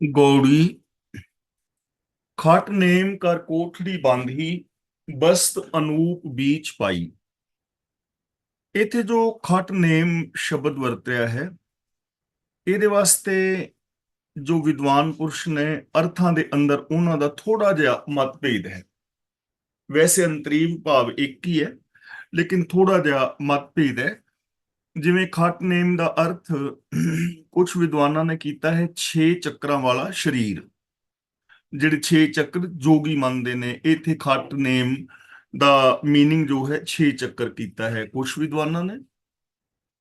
ਗੌੜੀ। ਖਟ ਨੇਮ ਕਰ ਕੋਠੜੀ ਬਾਂਧੀ ਬਸਤ ਅਨੂਪ ਬੀਚ ਪਾਈ। ਇੱਥੇ ਜੋ ਖਟ ਨੇਮ ਸ਼ਬਦ ਵਰਤਿਆ ਹੈ, ਇਹਦੇ ਵਾਸਤੇ ਜੋ ਵਿਦਵਾਨ ਪੁਰਸ਼ ਨੇ ਅਰਥਾਂ ਦੇ ਅੰਦਰ ਉਹਨਾਂ ਦਾ ਥੋੜਾ ਜਿਹਾ ਮਤਭੇਦ ਹੈ। ਵੈਸੇ ਅੰਤਰੀਮ ਭਾਵ ਇੱਕ ਹੀ ਹੈ, ਲੇਕਿਨ ਥੋੜਾ ਜਿਹਾ ਮਤਭੇਦ ਹੈ। ਜਿਵੇਂ ਖਟ ਨੇਮ ਦਾ ਅਰਥ ਕੁਝ ਵਿਦਵਾਨਾਂ ਨੇ ਕੀਤਾ ਹੈ 6 ਚੱਕਰਾਂ ਵਾਲਾ ਸਰੀਰ ਜਿਹੜੇ 6 ਚੱਕਰ ਜੋਗੀ ਮੰਨਦੇ ਨੇ ਇੱਥੇ ਖਟ ਨੇਮ ਦਾ मीनिंग ਜੋ ਹੈ 6 ਚੱਕਰ ਕੀਤਾ ਹੈ ਕੁਝ ਵਿਦਵਾਨਾਂ ਨੇ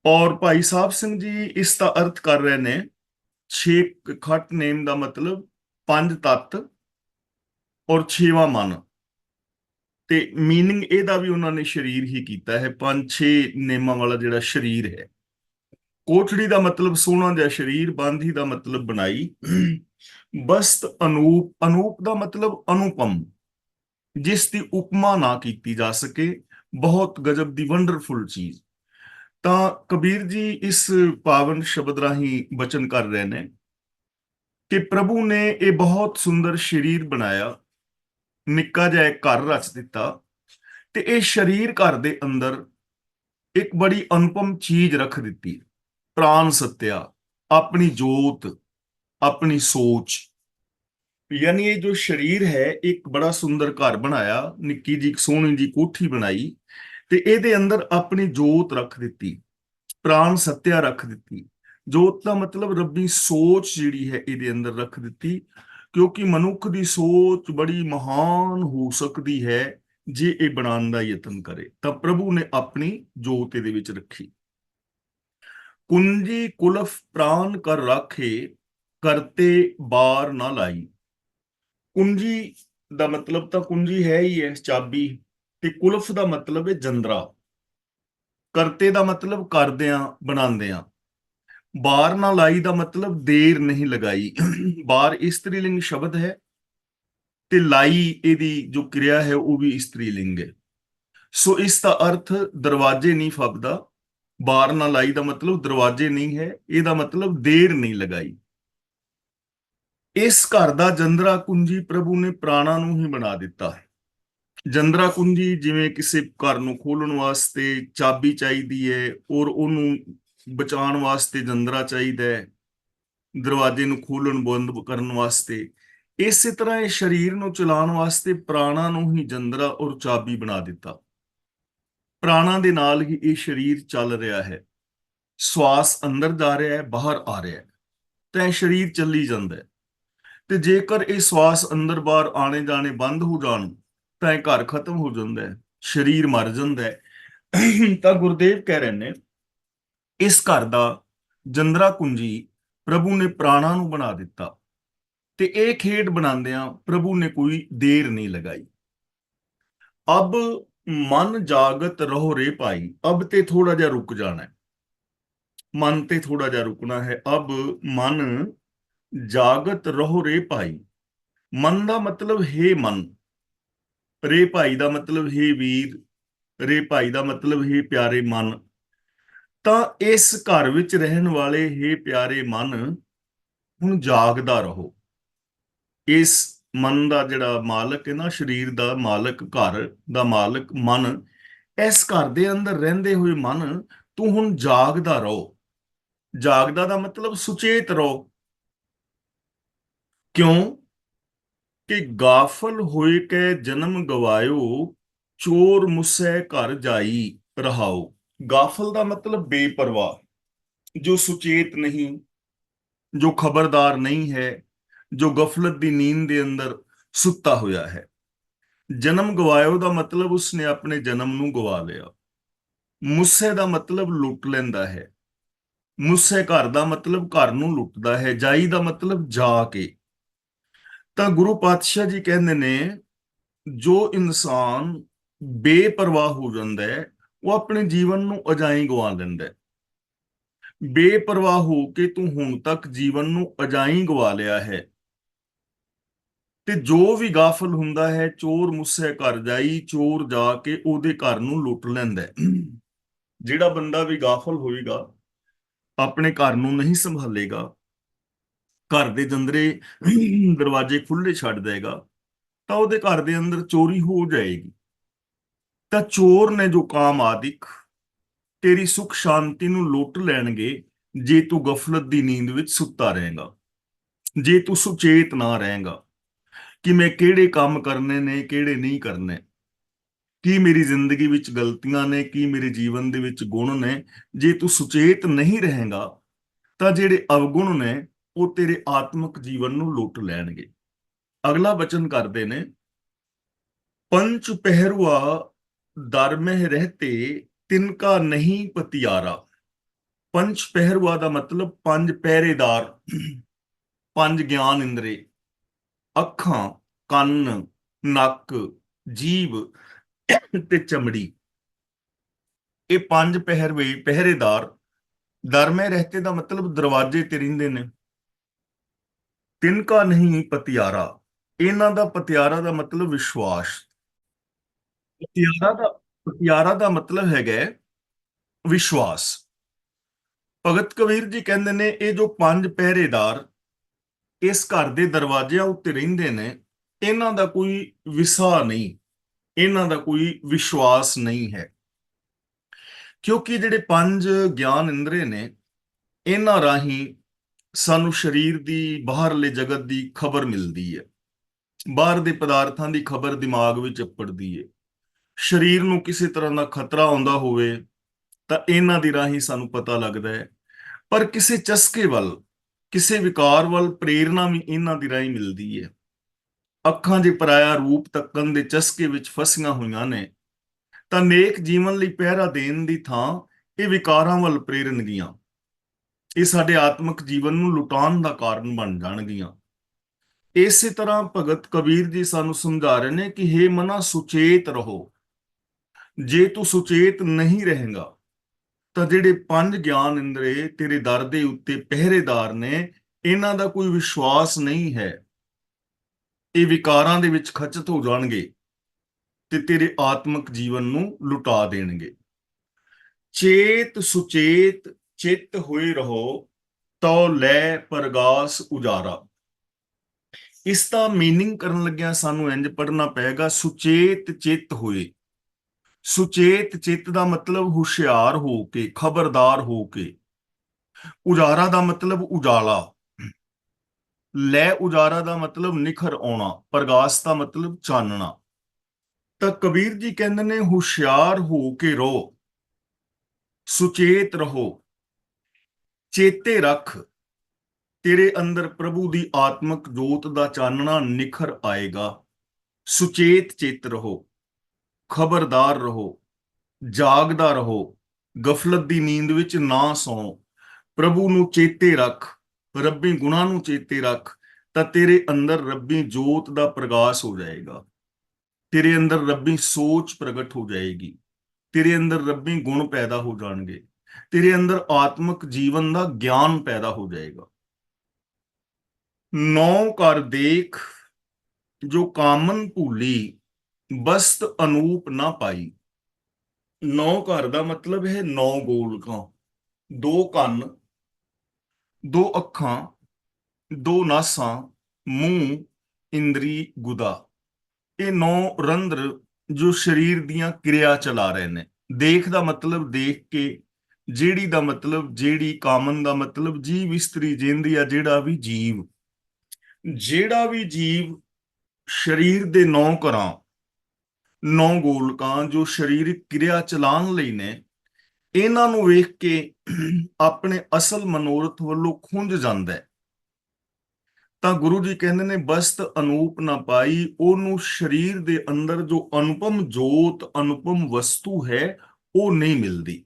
ਔਰ ਭਾਈ ਸਾਹਿਬ ਸਿੰਘ ਜੀ ਇਸ ਦਾ ਅਰਥ ਕਰ ਰਹੇ ਨੇ 6 ਖਟ ਨੇਮ ਦਾ ਮਤਲਬ ਪੰਜ ਤੱਤ ਔਰ ਛੇਵਾਂ ਮਨ ਤੇ मीनिंग ਇਹਦਾ ਵੀ ਉਹਨਾਂ ਨੇ ਸਰੀਰ ਹੀ ਕੀਤਾ ਹੈ ਪੰਜ ਛੇ ਨੇਮਾਂ ਵਾਲਾ ਜਿਹੜਾ ਸਰੀਰ ਹੈ ਕੋਠੜੀ ਦਾ ਮਤਲਬ ਸੋਹਣਾ ਜਿਹਾ ਸਰੀਰ ਬਾਂਧੀ ਦਾ ਮਤਲਬ ਬਣਾਈ ਬਸਤ ਅਨੂਪ ਅਨੂਪ ਦਾ ਮਤਲਬ ਅਨੁਪਮ ਜਿਸ ਦੀ ਉਪਮਾ ਨਾ ਕੀਤੀ ਜਾ ਸਕੇ ਬਹੁਤ ਗਜਬ ਦੀ ਵੰਡਰਫੁਲ ਚੀਜ਼ ਤਾਂ ਕਬੀਰ ਜੀ ਇਸ ਪਾਵਨ ਸ਼ਬਦ ਰਾਹੀਂ ਬਚਨ ਕਰ ਰਹੇ ਨੇ ਕਿ ਪ੍ਰਭੂ ਨੇ ਇਹ ਬਹੁਤ ਸੁੰਦਰ ਸਰੀਰ ਬਣਾਇਆ ਨਿੱਕਾ ਜਿਹਾ ਘਰ ਰਚ ਦਿੱਤਾ ਤੇ ਇਹ ਸਰੀਰ ਘਰ ਦੇ ਅੰਦਰ ਇੱਕ ਬੜੀ ਅਨੁਪਮ ਚੀਜ਼ ਰੱਖ ਦਿੱਤੀ। ਪ੍ਰਾਨ ਸਤਿਆ, ਆਪਣੀ ਜੋਤ, ਆਪਣੀ ਸੋਚ। ਯਾਨੀ ਇਹ ਜੋ ਸਰੀਰ ਹੈ, ਇੱਕ ਬੜਾ ਸੁੰਦਰ ਘਰ ਬਣਾਇਆ, ਨਿੱਕੀ ਜੀ ਸੋਹਣੀ ਜੀ ਕੋਠੀ ਬਣਾਈ ਤੇ ਇਹਦੇ ਅੰਦਰ ਆਪਣੀ ਜੋਤ ਰੱਖ ਦਿੱਤੀ ਪ੍ਰਾਨ ਸਤਿਆ ਰੱਖ ਦਿੱਤੀ। ਜੋਤ ਦਾ ਮਤਲਬ ਰੱਬੀ ਸੋਚ ਜਿਹੜੀ ਹੈ, ਇਹਦੇ ਅੰਦਰ ਰੱਖ ਦਿੱਤੀ। ਕਿਉਂਕਿ ਮਨੁੱਖ ਦੀ ਸੋਚ ਬੜੀ ਮਹਾਨ ਹੋ ਸਕਦੀ ਹੈ ਜੇ ਇਹ ਬਣਾਉਣ ਦਾ ਯਤਨ ਕਰੇ। ਤਾਂ ਪ੍ਰਭੂ ਨੇ ਆਪਣੀ ਜੋਤ ਦੇ ਵਿੱਚ ਰੱਖੀ। ਕੁੰਜੀ ਕੁਲਫ ਪ੍ਰਾਨ ਕਰ ਰੱਖੇ, ਕਰਤੇ ਬਾਰ ਨਾ ਲਾਈ। ਕੁੰਜੀ ਦਾ ਮਤਲਬ ਤਾਂ ਕੁੰਜੀ ਹੈ ਹੀ ਹੈ, ਚਾਬੀ। ਤੇ ਕੁਲਫ ਦਾ ਮਤਲਬ ਹੈ ਜੰਦਰਾ। ਕਰਤੇ ਦਾ ਮਤਲਬ ਕਰਦਿਆਂ, ਬਣਾਉਂਦਿਆਂ। ਬਾਰ ਨਾ ਲਾਈ ਦਾ ਮਤਲਬ ਦੇਰ ਨਹੀਂ ਲਗਾਈ। ਬਾਰ ਇਸਤਰੀ ਲਿੰਗ ਸ਼ਬਦ ਹੈ ਤੇ ਲਾਈ ਇਹਦੀ ਜੋ ਕਿਰਿਆ ਹੈ ਉਹ ਵੀ ਇਸਤਰੀ ਲਿੰਗ ਹੈ। ਸੋ ਇਸ ਦਾ ਅਰਥ ਦਰਵਾਜ਼ੇ ਨਹੀਂ ਫੱਬਦਾ, ਬਾਰ ਨਾ ਲਾਈ ਦਾ ਮਤਲਬ ਦਰਵਾਜ਼ੇ ਨਹੀਂ ਹੈ, ਇਹਦਾ ਮਤਲਬ ਦੇਰ ਨਹੀਂ ਲਗਾਈ। ਇਸ ਘਰ ਦਾ ਜੰਦਰਾ ਕੁੰਜੀ ਪ੍ਰਭੂ ਨੇ ਪ੍ਰਾਣਾ ਨੂੰ ਹੀ ਬਣਾ ਦਿੱਤਾ ਹੈ। ਜੰਦਰਾ ਕੁੰਜੀ ਜਿਵੇਂ ਕਿਸੇ ਘਰ ਨੂੰ ਖੋਲਣ ਵਾਸਤੇ ਚਾਬੀ ਚਾਹੀਦੀ ਹੈ ਔਰ ਉਹਨੂੰ ਬਚਾਉਣ ਵਾਸਤੇ ਜੰਦਰਾ ਚਾਹੀਦਾ ਹੈ, ਦਰਵਾਜ਼ੇ ਨੂੰ ਖੋਲਣ ਬੰਦ ਕਰਨ ਵਾਸਤੇ। ਇਸੇ ਤਰ੍ਹਾਂ ਇਹ ਸਰੀਰ ਨੂੰ ਚਲਾਉਣ ਵਾਸਤੇ ਪ੍ਰਾਣਾ ਨੂੰ ਹੀ ਜੰਦਰਾ ਔਰ ਚਾਬੀ ਬਣਾ ਦਿੱਤਾ। ਪ੍ਰਾਣਾ ਦੇ ਨਾਲ ਹੀ ਇਹ ਸਰੀਰ ਚੱਲ ਰਿਹਾ ਹੈ। ਸਵਾਸ ਅੰਦਰ ਜਾ ਰਿਹਾ ਹੈ, ਬਾਹਰ ਆ ਰਿਹਾ ਹੈ। ਤਾਂ ਇਹ ਸਰੀਰ ਚੱਲੀ ਜਾਂਦਾ ਹੈ। ਤੇ ਜੇਕਰ ਇਹ ਸਵਾਸ ਅੰਦਰ ਬਾਹਰ ਆਣੇ ਜਾਣੇ ਬੰਦ ਹੋ ਜਾਣ, ਤਾਂ ਇਹ ਘਰ ਖਤਮ ਹੋ ਜਾਂਦਾ ਹੈ। ਸਰੀਰ ਮਰ ਜਾਂਦਾ ਹੈ। ਤਾਂ ਗੁਰਦੇਵ ਕਹਿ ਰਹੇ ਨੇ ਇਸ ਘਰ ਦਾ ਜੰਦਰਾ ਕੁੰਜੀ ਪ੍ਰਭੂ ਨੇ ਪ੍ਰਾਣਾ ਨੂੰ ਬਣਾ ਦਿੱਤਾ ਤੇ ਇਹ ਖੇਡ ਬਣਾਉਂਦਿਆਂ ਪ੍ਰਭੂ ਨੇ ਕੋਈ ਦੇਰ ਨਹੀਂ ਲਗਾਈ। ਅਬ ਮਨ ਜਾਗਤ ਰਹੋ ਰੇ ਭਾਈ, ਅਬ ਤੇ ਥੋੜਾ ਜਿਹਾ ਰੁਕ ਜਾਣਾ ਹੈ। ਮਨ ਤੇ ਥੋੜਾ ਜਿਹਾ ਰੁਕਣਾ ਹੈ। ਅਬ ਮਨ ਜਾਗਤ ਰਹੋ ਰੇ ਭਾਈ। ਮਨ ਦਾ ਮਤਲਬ ਹੈ ਮਨ। ਰੇ ਭਾਈ ਦਾ ਮਤਲਬ ਹੈ ਵੀਰ। ਰੇ ਭਾਈ ਦਾ ਮਤਲਬ ਹੈ ਪਿਆਰੇ ਮਨ। ਤਾਂ ਇਸ ਘਰ ਵਿੱਚ ਰਹਿਣ ਵਾਲੇ ਹੈ ਪਿਆਰੇ ਮਨ, ਹੁਣ ਜਾਗਦਾ ਰਹੋ। ਇਸ ਮਨ ਦਾ ਜਿਹੜਾ ਮਾਲਕ ਹੈ ਨਾ, ਸਰੀਰ ਦਾ ਮਾਲਕ, ਘਰ ਦਾ ਮਾਲਕ ਮਨ, ਇਸ ਘਰ ਦੇ ਅੰਦਰ ਰਹਿੰਦੇ ਹੋਏ ਮਨ, ਤੂੰ ਹੁਣ ਜਾਗਦਾ ਰਹੋ। ਜਾਗਦਾ ਦਾ ਮਤਲਬ ਸੁਚੇਤ ਰਹੋ। ਕਿਉਂ? ਕਿ ਗਾਫਲ ਹੋਏ ਕੇ ਜਨਮ ਗਵਾਇਓ, ਚੋਰ ਮੁਸੈ ਘਰ ਜਾਈ ਰਹਾਓ। ਗਾਫਲ ਦਾ ਮਤਲਬ ਬੇਪਰਵਾਹ, ਜੋ ਸੁਚੇਤ ਨਹੀਂ, ਜੋ ਖਬਰਦਾਰ ਨਹੀਂ ਹੈ, ਜੋ ਗਫਲਤ ਦੀ ਨੀਂਦ ਦੇ ਅੰਦਰ ਸੁੱਤਾ ਹੋਇਆ ਹੈ। ਜਨਮ ਗਵਾਇਓ ਦਾ ਮਤਲਬ ਉਸਨੇ ਆਪਣੇ ਜਨਮ ਨੂੰ ਗਵਾ ਲਿਆ। ਮੁੱਸੇ ਦਾ ਮਤਲਬ ਲੁੱਟ ਲੈਂਦਾ ਹੈ। ਮੁੱਸੇ ਘਰ ਦਾ ਮਤਲਬ ਘਰ ਨੂੰ ਲੁੱਟਦਾ ਹੈ, ਜਾਈ ਦਾ ਮਤਲਬ ਜਾ ਕੇ। ਤਾਂ ਗੁਰੂ ਪਾਤਸ਼ਾਹ ਜੀ ਕਹਿੰਦੇ ਨੇ, ਜੋ ਇਨਸਾਨ ਬੇਪਰਵਾਹ ਹੋ ਜਾਂਦਾ ਹੈ ਉਹ ਆਪਣੇ ਜੀਵਨ ਨੂੰ ਅਜਾਈ ਗਵਾ ਲੈਂਦਾ ਹੈ। ਬੇਪਰਵਾਹ ਹੋ ਕੇ ਤੂੰ ਹੁਣ ਤੱਕ ਜੀਵਨ ਨੂੰ ਅਜਾਈ ਗਵਾ ਲਿਆ ਹੈ। ਤੇ ਜੋ ਵੀ ਗਾਫਲ ਹੁੰਦਾ ਹੈ, ਚੋਰ ਮੁੱਸੇ ਘਰ ਜਾਈ, ਚੋਰ ਜਾ ਕੇ ਉਹਦੇ ਘਰ ਨੂੰ ਲੁੱਟ ਲੈਂਦਾ ਜਿਹੜਾ ਬੰਦਾ ਵੀ ਗਾਫਲ ਹੋਏਗਾ, ਆਪਣੇ ਘਰ ਨੂੰ ਨਹੀਂ ਸੰਭਾਲੇਗਾ, ਘਰ ਦੇ ਜੰਦਰੇ, ਦਰਵਾਜ਼ੇ ਖੁੱਲੇ ਛੱਡ ਦੇਗਾ, ਤਾਂ ਉਹਦੇ ਘਰ ਦੇ ਅੰਦਰ ਚੋਰੀ ਹੋ ਜਾਏਗੀ। ਤਾਂ ਚੋਰ ਨੇ ਜੋ ਕਾਮ ਆਦਿਕ, ਤੇਰੀ ਸੁਖ ਸ਼ਾਂਤੀ ਨੂੰ ਲੁੱਟ ਲੈਣਗੇ, ਜੇ ਤੂੰ ਗਫਲਤ ਦੀ ਨੀਂਦ ਵਿੱਚ ਸੁੱਤਾ ਰਹੇਗਾ, ਜੇ ਤੂੰ ਸੁਚੇਤ ਨਾ ਰਹੇਗਾ, ਕਿ ਮੈਂ ਕਿਹੜੇ ਕੰਮ ਕਰਨੇ ਨੇ, ਕਿਹੜੇ ਨਹੀਂ ਕਰਨੇ, ਕੀ ਮੇਰੀ ਜ਼ਿੰਦਗੀ ਵਿੱਚ ਗਲਤੀਆਂ ਨੇ, ਕੀ ਮੇਰੇ ਜੀਵਨ ਦੇ ਵਿੱਚ ਗੁਣ ਨੇ, ਜੇ ਤੂੰ ਸੁਚੇਤ ਨਹੀਂ ਰਹੇਗਾ, ਤਾਂ ਜਿਹੜੇ ਅਵਗੁਣ ਨੇ, ਉਹ ਤੇਰੇ ਆਤਮਿਕ ਜੀਵਨ ਨੂੰ ਲੁੱਟ ਲੈਣਗੇ। ਅਗਲਾ ਬਚਨ ਕਰਦੇ ਨੇ, ਪੰਚ ਪਹਿਰੂਆ ਦਰ ਮਹਿ ਰਹਤੇ ਤਿਨਕਾ ਨਹੀਂ ਪਤਿਆਰਾ। ਪੰਜ ਪਹਿਰੂਆ ਦਾ ਮਤਲਬ ਪੰਜ ਪਹਿਰੇਦਾਰ, ਪੰਜ ਗਿਆਨ ਇੰਦਰੇ। ਅੱਖਾਂ, ਕੰਨ, ਨੱਕ, ਜੀਭ ਤੇ ਚਮੜੀ। ਇਹ ਪੰਜ ਪਹਿਰਵੇ ਪਹਿਰੇਦਾਰ। ਦਰਮੇ ਰਹਤੇ ਦਾ ਮਤਲਬ ਦਰਵਾਜ਼ੇ ਤੇ ਰਹਿੰਦੇ ਨੇ। ਤਿਨਕਾ ਨਹੀਂ ਪਤਿਆਰਾ। ਇਹਨਾਂ ਦਾ ਪਤਿਆਰਾ ਦਾ ਮਤਲਬ ਵਿਸ਼ਵਾਸ। ਪਤਿਆਰਾ ਦਾ ਪਤਿਆਰਾ ਦਾ ਮਤਲਬ ਹੈਗਾ ਵਿਸ਼ਵਾਸ। ਭਗਤ ਕਬੀਰ ਜੀ ਕਹਿੰਦੇ ਨੇ, ਇਹ ਜੋ ਪੰਜ ਪਹਿਰੇਦਾਰ ਇਸ ਘਰ ਦੇ ਦਰਵਾਜ਼ਿਆਂ ਉੱਤੇ ਰਹਿੰਦੇ ਨੇ, ਇਹਨਾਂ ਦਾ ਕੋਈ ਵਿਸਾ ਨਹੀਂ, ਇਹਨਾਂ ਦਾ ਕੋਈ ਵਿਸ਼ਵਾਸ ਨਹੀਂ ਹੈ। ਕਿਉਂਕਿ ਜਿਹੜੇ ਪੰਜ ਗਿਆਨ ਇੰਦਰੇ ਨੇ, ਇਹਨਾਂ ਰਾਹੀਂ ਸਾਨੂੰ ਸਰੀਰ ਦੀ, ਬਾਹਰਲੇ ਜਗਤ ਦੀ ਖਬਰ ਮਿਲਦੀ ਹੈ। ਬਾਹਰ ਦੇ ਪਦਾਰਥਾਂ ਦੀ ਖਬਰ ਦਿਮਾਗ ਵਿੱਚ ਅੱਪੜਦੀ ਹੈ। ਸਰੀਰ ਨੂੰ ਕਿਸੇ ਤਰ੍ਹਾਂ ਦਾ ਖਤਰਾ ਆਉਂਦਾ ਹੋਵੇ, ਤਾਂ ਇਹਨਾਂ ਦੀ ਰਾਹੀਂ ਸਾਨੂੰ ਪਤਾ ਲੱਗਦਾ ਹੈ। ਪਰ ਕਿਸੇ ਚਸਕੇ ਵੱਲ, ਕਿਸੇ ਵਿਕਾਰ ਵੱਲ ਪ੍ਰੇਰਣਾ ਵੀ ਇਹਨਾਂ ਦੀ ਰਾਹੀਂ ਮਿਲਦੀ ਹੈ। ਅੱਖਾਂ ਦੇ ਪਰਾਇਆ ਰੂਪ ਤੱਕਣ ਦੇ ਚਸਕੇ ਵਿੱਚ ਫਸੀਆਂ ਹੋਈਆਂ ਨੇ, ਤਾਂ ਨੇਕ ਜੀਵਨ ਲਈ ਪਹਿਰਾ ਦੇਣ ਦੀ ਥਾਂ ਇਹ ਵਿਕਾਰਾਂ ਵੱਲ ਪ੍ਰੇਰਨਗੀਆਂ। ਇਹ ਸਾਡੇ ਆਤਮਿਕ ਜੀਵਨ ਨੂੰ ਲੁਟਾਉਣ ਦਾ ਕਾਰਨ ਬਣ ਜਾਣਗੀਆਂ। ਇਸੇ ਤਰ੍ਹਾਂ ਭਗਤ ਕਬੀਰ ਜੀ ਸਾਨੂੰ ਸਮਝਾ ਰਹੇ ਨੇ ਕਿ हे ਮਨਾ ਸੁਚੇਤ ਰਹੋ ਜੇ ਤੂੰ ਸੁਚੇਤ ਨਹੀਂ ਰਹੇਗਾ, ਤਾਂ ਜਿਹੜੇ ਪੰਜ ਗਿਆਨ ਇੰਦਰੇ ਤੇਰੇ ਦਰ ਦੇ ਉੱਤੇ ਪਹਿਰੇਦਾਰ ਨੇ, ਇਹਨਾਂ ਦਾ ਕੋਈ ਵਿਸ਼ਵਾਸ ਨਹੀਂ ਹੈ। ਇਹ ਵਿਕਾਰਾਂ ਦੇ ਵਿੱਚ ਖਚਤ ਹੋ ਜਾਣਗੇ ਤੇ ਤੇਰੇ ਆਤਮਿਕ ਜੀਵਨ ਨੂੰ ਲੁਟਾ ਦੇਣਗੇ। ਚੇਤ ਸੁਚੇਤ, ਚਿੱਤ ਹੋਏ ਰਹੋ ਤੋ ਲੈ ਪ੍ਰਗਾਸ ਉਜਾਰਾ। ਇਸ ਦਾ ਮੀਨਿੰਗ ਕਰਨ ਲੱਗਿਆ ਸਾਨੂੰ ਇੰਜ ਪੜਨਾ ਪਏਗਾ, ਸੁਚੇਤ ਚਿੱਤ ਹੋਏ। ਸੁਚੇਤ ਚਿੱਤ ਦਾ ਮਤਲਬ ਹੁਸ਼ਿਆਰ ਹੋ ਕੇ, ਖਬਰਦਾਰ ਹੋ ਕੇ। ਉਜਾਰਾ ਦਾ ਮਤਲਬ ਉਜਾਲਾ। ਲੈ ਉਜਾਰਾ ਦਾ ਮਤਲਬ ਨਿਖਰ ਆਉਣਾ, ਪ੍ਰਗਾਸ ਦਾ ਮਤਲਬ ਚਾਨਣਾ। ਤਾਂ ਕਬੀਰ ਜੀ ਕਹਿੰਦੇ ਨੇ, ਹੁਸ਼ਿਆਰ ਹੋ ਕੇ ਰਹੋ ਸੁਚੇਤ ਰਹੋ, ਚੇਤੇ ਰੱਖ, ਤੇਰੇ ਅੰਦਰ ਪ੍ਰਭੂ ਦੀ ਆਤਮਿਕ ਜੋਤ ਦਾ ਚਾਨਣਾ ਨਿਖਰ ਆਏਗਾ। ਸੁਚੇਤ ਚਿੱਤ ਰਹੋ। ਖਬਰਦਾਰ ਰਹੋ, ਜਾਗਦਾ ਰਹੋ, ਗਫਲਤ ਦੀ ਨੀਂਦ ਵਿੱਚ ਨਾ ਸੌ। ਪ੍ਰਭੂ ਨੂੰ ਚੇਤੇ ਰੱਖ, ਰੱਬੀ ਗੁਣਾ ਨੂੰ ਚੇਤੇ ਰੱਖ, ਤਾਂ ਤੇਰੇ ਅੰਦਰ ਰੱਬੀ ਜੋਤ ਦਾ ਪ੍ਰਕਾਸ਼ ਹੋ ਜਾਏਗਾ। ਤੇਰੇ ਅੰਦਰ ਰੱਬੀ ਸੋਚ ਪ੍ਰਗਟ ਹੋ ਜਾਏਗੀ। ਤੇਰੇ ਅੰਦਰ ਰੱਬੀ ਗੁਣ ਪੈਦਾ ਹੋ ਜਾਣਗੇ। ਤੇਰੇ ਅੰਦਰ ਆਤਮਿਕ ਜੀਵਨ ਦਾ ਗਿਆਨ ਪੈਦਾ ਹੋ ਜਾਏਗਾ। ਨੌ ਕਰ ਦੇਖ, ਜੋ ਕਾਮਨ ਭੂਲੀ ਬਸਤ ਅਨੂਪ ਨਾ ਪਾਈ। ਨੌ ਘਰ ਦਾ ਮਤਲਬ ਹੈ ਨੌ ਗੋਲਕਾਂ। ਦੋ ਕੰਨ, ਦੋ ਅੱਖਾਂ, ਦੋ ਨਾਸਾਂ, ਮੂੰਹ, ਇੰਦਰੀ, ਗੁਦਾ। ਇਹ ਨੌ ਰੰਧਰ ਜੋ ਸਰੀਰ ਦੀਆਂ ਕਿਰਿਆ ਚਲਾ ਰਹੇ ਨੇ। ਦੇਖ ਦਾ ਮਤਲਬ ਦੇਖ ਕੇ, ਜਿਹੜੀ ਦਾ ਮਤਲਬ, ਜਿਹੜੀ ਕਾਮਨ ਦਾ ਮਤਲਬ, ਜੀਵ ਇਸਤਰੀ ਜਿੰਦੀ ਆ, ਜਿਹੜਾ ਵੀ ਜੀਵ। ਜਿਹੜਾ ਵੀ ਜੀਵ ਸਰੀਰ ਦੇ ਨੌ ਕਰਾਂ ਨੌ ਗੋਲਕਾਂ ਜੋ ਸਰੀਰਕ ਕਿਰਿਆ ਚਲਾਉਣ ਲਈ ਨੇ, ਇਹਨਾਂ ਨੂੰ ਵੇਖ ਕੇ ਆਪਣੇ ਅਸਲ ਮਨੋਰਥ ਵੱਲੋਂ ਖੁੰਝ ਜਾਂਦਾ ਹੈ। ਤਾਂ ਗੁਰੂ ਜੀ ਕਹਿੰਦੇ ਨੇ, ਬਸਤ ਅਨੂਪ ਨਾ ਪਾਈ, ਉਹਨੂੰ ਸਰੀਰ ਦੇ ਅੰਦਰ ਜੋ ਅਨੁਪਮ ਜੋਤ, ਅਨੁਪਮ ਵਸਤੂ ਹੈ, ਉਹ ਨਹੀਂ ਮਿਲਦੀ।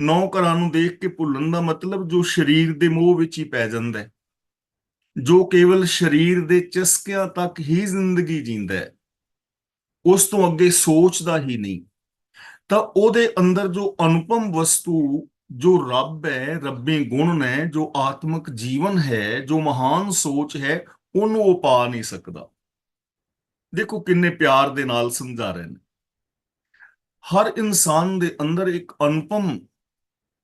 ਨੌ ਘਰਾਂ ਨੂੰ ਦੇਖ ਕੇ ਭੁੱਲਣ ਦਾ ਮਤਲਬ ਜੋ ਸਰੀਰ ਦੇ ਮੋਹ ਵਿੱਚ ਹੀ ਪੈ ਜਾਂਦਾ ਹੈ। ਜੋ ਕੇਵਲ ਸਰੀਰ ਦੇ ਚਸਕਿਆਂ ਤੱਕ ਹੀ ਜ਼ਿੰਦਗੀ ਜੀਂਦਾ ਹੈ। ਉਸ ਤੋਂ ਅੱਗੇ ਸੋਚਦਾ ਹੀ ਨਹੀਂ। ਤਾਂ ਉਹਦੇ ਅੰਦਰ ਜੋ ਅਨੁਪਮ ਵਸਤੂ, ਜੋ ਰੱਬ ਹੈ, ਰੱਬੇ ਗੁਣ ਨੇ, ਜੋ ਆਤਮਿਕ ਜੀਵਨ ਹੈ, ਜੋ ਮਹਾਨ ਸੋਚ ਹੈ, ਉਹਨੂੰ ਉਹ ਪਾ ਨਹੀਂ ਸਕਦਾ। ਦੇਖੋ ਕਿੰਨੇ ਪਿਆਰ ਦੇ ਨਾਲ ਸਮਝਾ ਰਹੇ ਨੇ। ਹਰ ਇਨਸਾਨ ਦੇ ਅੰਦਰ ਇੱਕ ਅਨੁਪਮ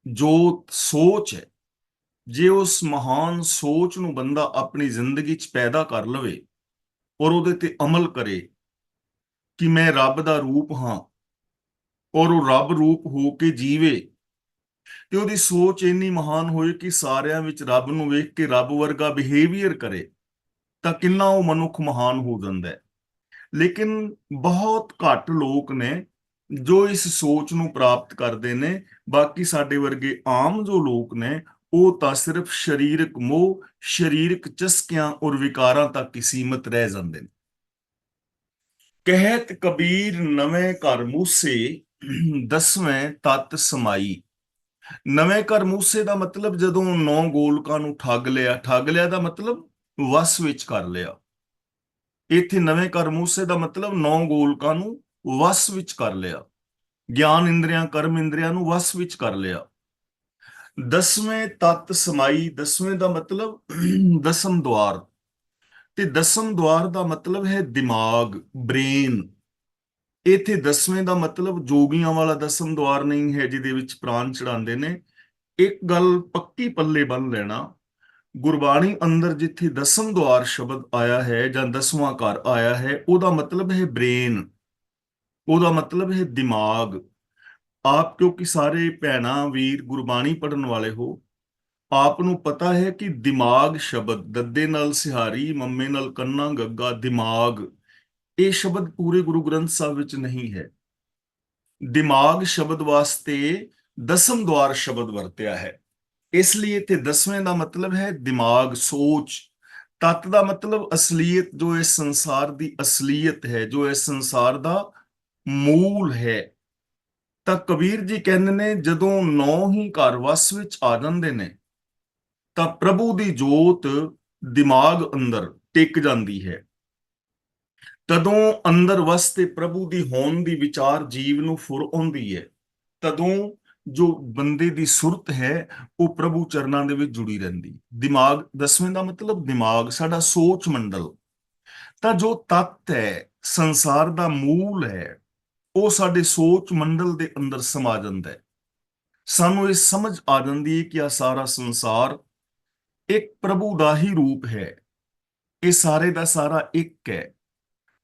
ਜੋ ਸੋਚ ਹੈ, ਜੇ ਉਸ ਮਹਾਨ ਸੋਚ ਨੂੰ ਬੰਦਾ ਆਪਣੀ ਜ਼ਿੰਦਗੀ 'ਚ ਪੈਦਾ ਕਰ ਲਵੇ ਔਰ ਉਹਦੇ ਤੇ ਅਮਲ ਕਰੇ ਕਿ ਮੈਂ ਰੱਬ ਦਾ ਰੂਪ ਹਾਂ ਔਰ ਉਹ ਰੱਬ ਰੂਪ ਹੋ ਕੇ ਜੀਵੇ ਤੇ ਉਹਦੀ ਸੋਚ ਇੰਨੀ ਮਹਾਨ ਹੋਏ ਕਿ ਸਾਰਿਆਂ ਵਿੱਚ ਰੱਬ ਨੂੰ ਵੇਖ ਕੇ ਰੱਬ ਵਰਗਾ ਬਿਹੇਵੀਅਰ ਕਰੇ ਤਾਂ ਕਿੰਨਾ ਉਹ ਮਨੁੱਖ ਮਹਾਨ ਹੋ ਜਾਂਦਾ ਹੈ। ਲੇਕਿਨ ਬਹੁਤ ਘੱਟ ਲੋਕ ਨੇ ਜੋ ਇਸ ਸੋਚ ਨੂੰ ਪ੍ਰਾਪਤ ਕਰਦੇ ਨੇ, ਬਾਕੀ ਸਾਡੇ ਵਰਗੇ ਆਮ ਜੋ ਲੋਕ ਨੇ, ਉਹ ਤਾਂ ਸਿਰਫ ਸਰੀਰਕ ਮੋਹ, ਸਰੀਰਕ ਚਸਕਿਆਂ ਔਰ ਵਿਕਾਰਾਂ ਤੱਕ ਹੀ ਸੀਮਤ ਰਹਿ ਜਾਂਦੇ ਨੇ। ਕਹਿਤ ਕਬੀਰ ਨਵੇਂ ਘਰ ਮੂਸੇ, ਦਸਵੇਂ ਤਤ ਸਮਾਈ। ਨਵੇਂ ਘਰ ਮੂਸੇ ਦਾ ਮਤਲਬ ਜਦੋਂ ਨੌ ਗੋਲਕਾਂ ਨੂੰ ਠੱਗ ਲਿਆ ਠੱਗ ਲਿਆ ਦਾ ਮਤਲਬ ਵਸ ਵਿੱਚ ਕਰ ਲਿਆ। ਇੱਥੇ ਨਵੇਂ ਘਰ ਮੂਸੇ ਦਾ ਮਤਲਬ ਨੌ ਗੋਲਕਾਂ ਨੂੰ ਵਸ ਵਿੱਚ ਕਰ ਲਿਆ। ਗਿਆਨ ਇੰਦਰੀਆਂ, ਕਰਮ ਇੰਦਰੀਆਂ ਨੂੰ ਵਸ ਵਿੱਚ ਕਰ ਲਿਆ। ਦਸਵੇਂ ਤਤ ਸਮਾਈ, ਦਸਵੇਂ ਦਾ ਮਤਲਬ ਦਸਮ ਦਵਾਰ ਤੇ ਦਸਮ ਦਵਾਰ ਦਾ ਮਤਲਬ ਹੈ ਦਿਮਾਗ, ਬ੍ਰੇਨ। ਇੱਥੇ ਦਸਵੇਂ ਦਾ ਮਤਲਬ ਜੋਗੀਆਂ ਵਾਲਾ ਦਸਮ ਦਵਾਰ ਨਹੀਂ ਹੈ, ਜਿਹਦੇ ਵਿੱਚ ਪ੍ਰਾਨ ਚੜਾਉਂਦੇ ਨੇ। ਇੱਕ ਗੱਲ ਪੱਕੀ ਪੱਲੇ ਬੰਨ ਲੈਣਾ, ਗੁਰਬਾਣੀ ਅੰਦਰ ਜਿੱਥੇ ਦਸਮ ਦਵਾਰ ਸ਼ਬਦ ਆਇਆ ਹੈ ਜਾਂ ਦਸਵਾਂ ਘਰ ਆਇਆ ਹੈ, ਉਹਦਾ ਮਤਲਬ ਹੈ ਬ੍ਰੇਨ। ਉਹਦਾ ਮਤਲਬ ਹੈ ਦਿਮਾਗ। ਆਪ ਕਿਉਂਕਿ ਸਾਰੇ ਭੈਣਾ, ਵੀਰ ਗੁਰਬਾਣੀ ਪੜਨ ਵਾਲੇ ਹੋ ਆਪ ਨੂੰ ਪਤਾ ਹੈ ਕਿ ਦਿਮਾਗ ਸ਼ਬਦ, ਦੱਦੇ ਨਾਲ ਸਿਹਾਰੀ, ਮੰਮੇ ਨਾਲ ਕੰਨਾ ਗੱਗਾ, ਦਿਮਾਗ, ਇਹ ਸ਼ਬਦ ਪੂਰੇ ਗੁਰੂ ਗ੍ਰੰਥ ਸਾਹਿਬ ਵਿੱਚ ਨਹੀਂ ਹੈ। ਦਿਮਾਗ ਸ਼ਬਦ ਵਾਸਤੇ ਦਸਮ ਦਵਾਰ ਸ਼ਬਦ ਵਰਤਿਆ ਹੈ। ਇਸ ਲਈ ਇੱਥੇ ਦਸਵੇਂ ਦਾ ਮਤਲਬ ਹੈ ਦਿਮਾਗ ਸੋਚ। ਤਤ ਦਾ ਮਤਲਬ ਅਸਲੀਅਤ, ਜੋ ਇਸ ਸੰਸਾਰ ਦੀ ਅਸਲੀਅਤ ਹੈ, ਜੋ ਇਸ ਸੰਸਾਰ ਦਾ ਮੂਲ ਹੈ। ਤਾਂ ਕਬੀਰ ਜੀ ਕਹਿੰਦੇ ਨੇ, ਜਦੋਂ ਨੌ ਹੀ ਘਰ ਵਸ ਵਿੱਚ ਆ ਜਾਂਦੇ ਨੇ ਤਾਂ ਪ੍ਰਭੂ ਦੀ ਜੋਤ ਦਿਮਾਗ ਅੰਦਰ ਟਿਕ ਜਾਂਦੀ ਹੈ। ਤਦੋਂ ਅੰਦਰ ਵਸਤੇ ਪ੍ਰਭੂ ਦੀ ਹੋਣ ਦੀ ਵਿਚਾਰ ਜੀਵ ਨੂੰ ਫੁਰ ਆਉਂਦੀ ਹੈ। ਤਦੋਂ ਜੋ ਬੰਦੇ ਦੀ ਸੁਰਤ ਹੈ, ਉਹ ਪ੍ਰਭੂ ਚਰਨਾਂ ਦੇ ਵਿੱਚ ਜੁੜੀ ਰਹਿੰਦੀ। ਦਿਮਾਗ, ਦਸਵੇਂ ਦਾ ਮਤਲਬ ਦਿਮਾਗ, ਸਾਡਾ ਸੋਚ ਮੰਡਲ। ਤਾਂ ਜੋ ਤਤ ਹੈ, ਸੰਸਾਰ ਦਾ ਮੂਲ ਹੈ, ਉਹ ਸਾਡੇ ਸੋਚ ਮੰਡਲ ਦੇ ਅੰਦਰ ਸਮਾ ਜਾਂਦਾ ਹੈ। ਸਾਨੂੰ ਇਹ ਸਮਝ ਆ ਜਾਂਦੀ ਹੈ ਕਿ ਆ ਸਾਰਾ ਸੰਸਾਰ ਇੱਕ ਪ੍ਰਭੂ ਦਾ ਹੀ ਰੂਪ ਹੈ। ਇਹ ਸਾਰੇ ਦਾ ਸਾਰਾ ਇੱਕ ਹੈ।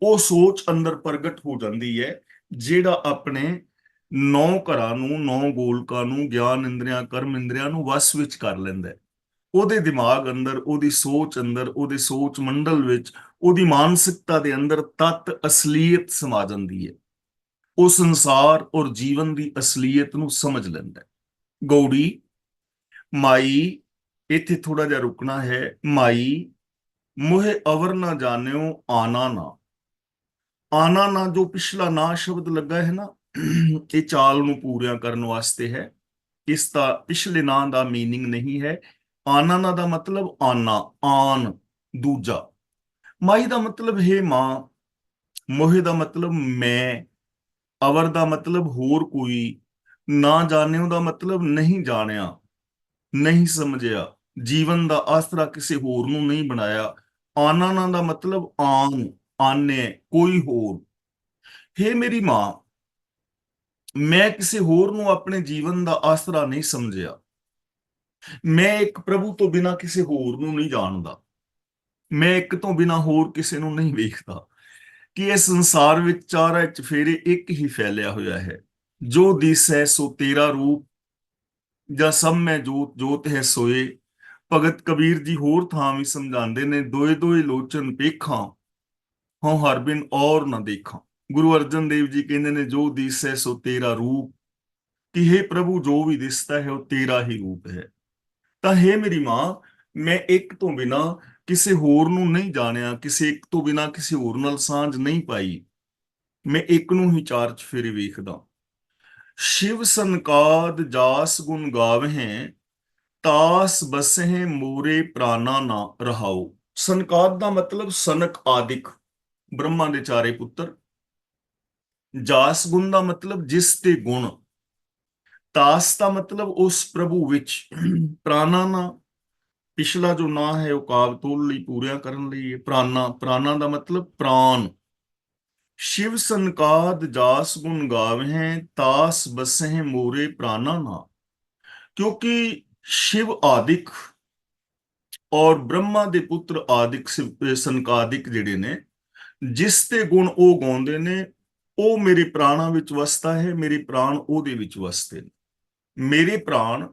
ਉਹ ਸੋਚ ਅੰਦਰ ਪ੍ਰਗਟ ਹੋ ਜਾਂਦੀ ਹੈ, ਜਿਹੜਾ ਆਪਣੇ ਨੌ ਘਰਾਂ ਨੂੰ, ਨੌ ਗੋਲਕਾਂ ਨੂੰ, ਗਿਆਨ ਇੰਦਰੀਆਂ, ਕਰਮ ਇੰਦਰੀਆਂ ਨੂੰ ਵਸ ਵਿੱਚ ਕਰ ਲੈਂਦਾ ਹੈ। ਉਹਦੇ ਦਿਮਾਗ ਅੰਦਰ, ਉਹਦੀ ਸੋਚ ਅੰਦਰ, ਉਹਦੇ ਸੋਚ ਮੰਡਲ ਵਿੱਚ, ਉਹਦੀ ਮਾਨਸਿਕਤਾ ਦੇ ਅੰਦਰ ਤਤ ਅਸਲੀਅਤ ਸਮਾ ਜਾਂਦੀ ਹੈ। ਉਹ ਸੰਸਾਰ ਔਰ ਜੀਵਨ ਦੀ ਅਸਲੀਅਤ ਨੂੰ ਸਮਝ ਲੈਂਦਾ ਹੈ। ਗੌੜੀ, ਮਾਈ ਇੱਥੇ ਥੋੜਾ ਜਿਹਾ ਰੁਕਣਾ ਹੈ ਮਾਈ ਮੋਹਿ ਅਵਰ ਨਾ ਜਾਣਿਓ ਆਨਾ ਨਾ ਆਨਾ ਨਾ ਜੋ ਪਿਛਲਾ ਨਾ ਸ਼ਬਦ ਲੱਗਾ ਹੈ ਨਾ ਇਹ ਚਾਲ ਨੂੰ ਪੂਰਿਆ ਕਰਨ ਵਾਸਤੇ ਹੈ ਇਸ ਦਾ ਪਿਛਲੇ ਨਾਂ ਦਾ मीनिंग ਨਹੀਂ ਹੈ ਆਨਾ ਨਾ ਦਾ ਮਤਲਬ ਆਨਾ ਆਨ ਦੂਜਾ ਮਾਈ ਦਾ ਮਤਲਬ ਹੈ ਮਾਂ ਮੋਹਿ ਦਾ ਮਤਲਬ ਮੈਂ ਅਵਰ ਦਾ ਮਤਲਬ ਹੋਰ ਕੋਈ ਨਾ ਜਾਣਿਓ ਦਾ ਮਤਲਬ ਨਹੀਂ ਜਾਣਿਆ ਨਹੀਂ ਸਮਝਿਆ ਜੀਵਨ ਦਾ ਆਸਰਾ ਕਿਸੇ ਹੋਰ ਨੂੰ ਨਹੀਂ ਬਣਾਇਆ। ਆਨਾਨਾ ਦਾ ਮਤਲਬ ਆਨ, ਆਨੇ, ਕੋਈ ਹੋਰ। ਹੈ ਮੇਰੀ ਮਾਂ, ਮੈਂ ਕਿਸੇ ਹੋਰ ਨੂੰ ਆਪਣੇ ਜੀਵਨ ਦਾ ਆਸਰਾ ਨਹੀਂ ਸਮਝਿਆ। ਮੈਂ ਇੱਕ ਪ੍ਰਭੂ ਤੋਂ ਬਿਨਾ ਕਿਸੇ ਹੋਰ ਨੂੰ ਨਹੀਂ ਜਾਣਦਾ। ਮੈਂ ਇੱਕ ਤੋਂ ਬਿਨਾ ਹੋਰ ਕਿਸੇ ਨੂੰ ਨਹੀਂ ਵੇਖਦਾ। ਕਿ ਇਹ ਸੰਸਾਰ ਵਿੱਚ ਚਾਰਾਂ ਚਫੇਰੇ ਇੱਕ ਹੀ ਫੈਲਿਆ ਹੋਇਆ ਹੈ। ਜੋ ਦਿਸੈ ਸੋ ਤੇਰਾ ਰੂਪ, ਜਾਂ ਸਭ ਮੈਂ ਜੋਤ ਜੋਤ ਹੈ ਸੋਏ। ਭਗਤ ਕਬੀਰ ਜੀ ਹੋਰ ਥਾਂ ਵੀ ਸਮਝਾਉਂਦੇ ਨੇ, ਦੋਏ ਦੋਏ ਲੋਚਨ ਪੇਖਾਂ ਹਉ ਹਰ ਬਿਨ ਔਰ ਨਾ ਦੇਖਾਂ। ਗੁਰੂ ਅਰਜਨ ਦੇਵ ਜੀ ਕਹਿੰਦੇ ਨੇ, ਜੋ ਦਿਸੈ ਸੋ ਤੇਰਾ ਰੂਪ, ਕਿ ਹੈ ਪ੍ਰਭੂ ਜੋ ਵੀ ਦਿਸਦਾ ਹੈ ਉਹ ਤੇਰਾ ਹੀ ਰੂਪ ਹੈ। ਤਾਂ ਹੈ ਮੇਰੀ ਮਾਂ, ਮੈਂ ਇੱਕ ਤੋਂ ਬਿਨਾ ਕਿਸੇ ਹੋਰ ਨੂੰ ਨਹੀਂ ਜਾਣਿਆ, ਕਿਸੇ ਇੱਕ ਤੋਂ ਬਿਨਾ ਕਿਸੇ ਹੋਰ ਨਾਲ ਸਾਂਝ ਨਹੀਂ ਪਾਈ। ਮੈਂ ਇੱਕ ਨੂੰ ਹੀ ਚਾਰ ਚਫੇਰੇ ਵੇਖਦਾ। ਸ਼ਿਵ ਸੰਕਾਦ ਜਾਸ ਗੁਣ ਗਾਵਹਿ ਤਾਸ ਬਸਹਿ ਮੂਰੇ ਪ੍ਰਾਨਾ ਨਾ ਰਹਾਉ। ਸੰਕਾਦ ਦਾ ਮਤਲਬ ਸਨਕ ਆਦਿਕ। ਬ੍ਰਹਮਾ ਦੇ ਚਾਰੇ ਪੁੱਤਰ। ਜਾਸ ਗੁਣ ਦਾ ਮਤਲਬ ਜਿਸ ਤੇ ਗੁਣ। ਤਾਸ ਦਾ ਮਤਲਬ ਉਸ ਪ੍ਰਭੂ ਵਿੱਚ। ਪ੍ਰਾਨਾ ਨਾ। ਪਿਛਲਾ ਜੋ ਨਾ ਹੈ ਉਹ ਕਾਵ ਤੋਲ ਲਈ ਪੂਰਿਆ ਕਰਨ ਲਈ ਹੈ। ਪ੍ਰਾਨਾ ਪ੍ਰਾਨਾ ਦਾ ਮਤਲਬ ਪ੍ਰਾਨ ਸ਼ਿਵ ਸੰਕਾਦ ਜਾਸ ਗੁਣ ਗਾਵਹਿ, ਤਾਸ ਬਸਹਿ ਮੋਰੇ ਪ੍ਰਾਨਾ ਨਾ। ਕਿਉਂਕਿ ਸ਼ਿਵ ਆਦਿਕ ਔਰ ਬ੍ਰਹਮਾ ਦੇ ਪੁੱਤਰ ਆਦਿਕ ਸੰਕਾਦਿਕ ਜਿਹੜੇ ਨੇ, ਜਿਸ ਤੇ ਗੁਣ ਉਹ ਗਾਉਂਦੇ ਨੇ, ਉਹ ਮੇਰੇ ਪ੍ਰਾਣਾ ਵਿੱਚ ਵਸਦਾ ਹੈ, ਮੇਰੇ ਪ੍ਰਾਣ ਉਹਦੇ ਵਿੱਚ ਵਸਦੇ ਨੇ। ਮੇਰੇ ਪ੍ਰਾਣ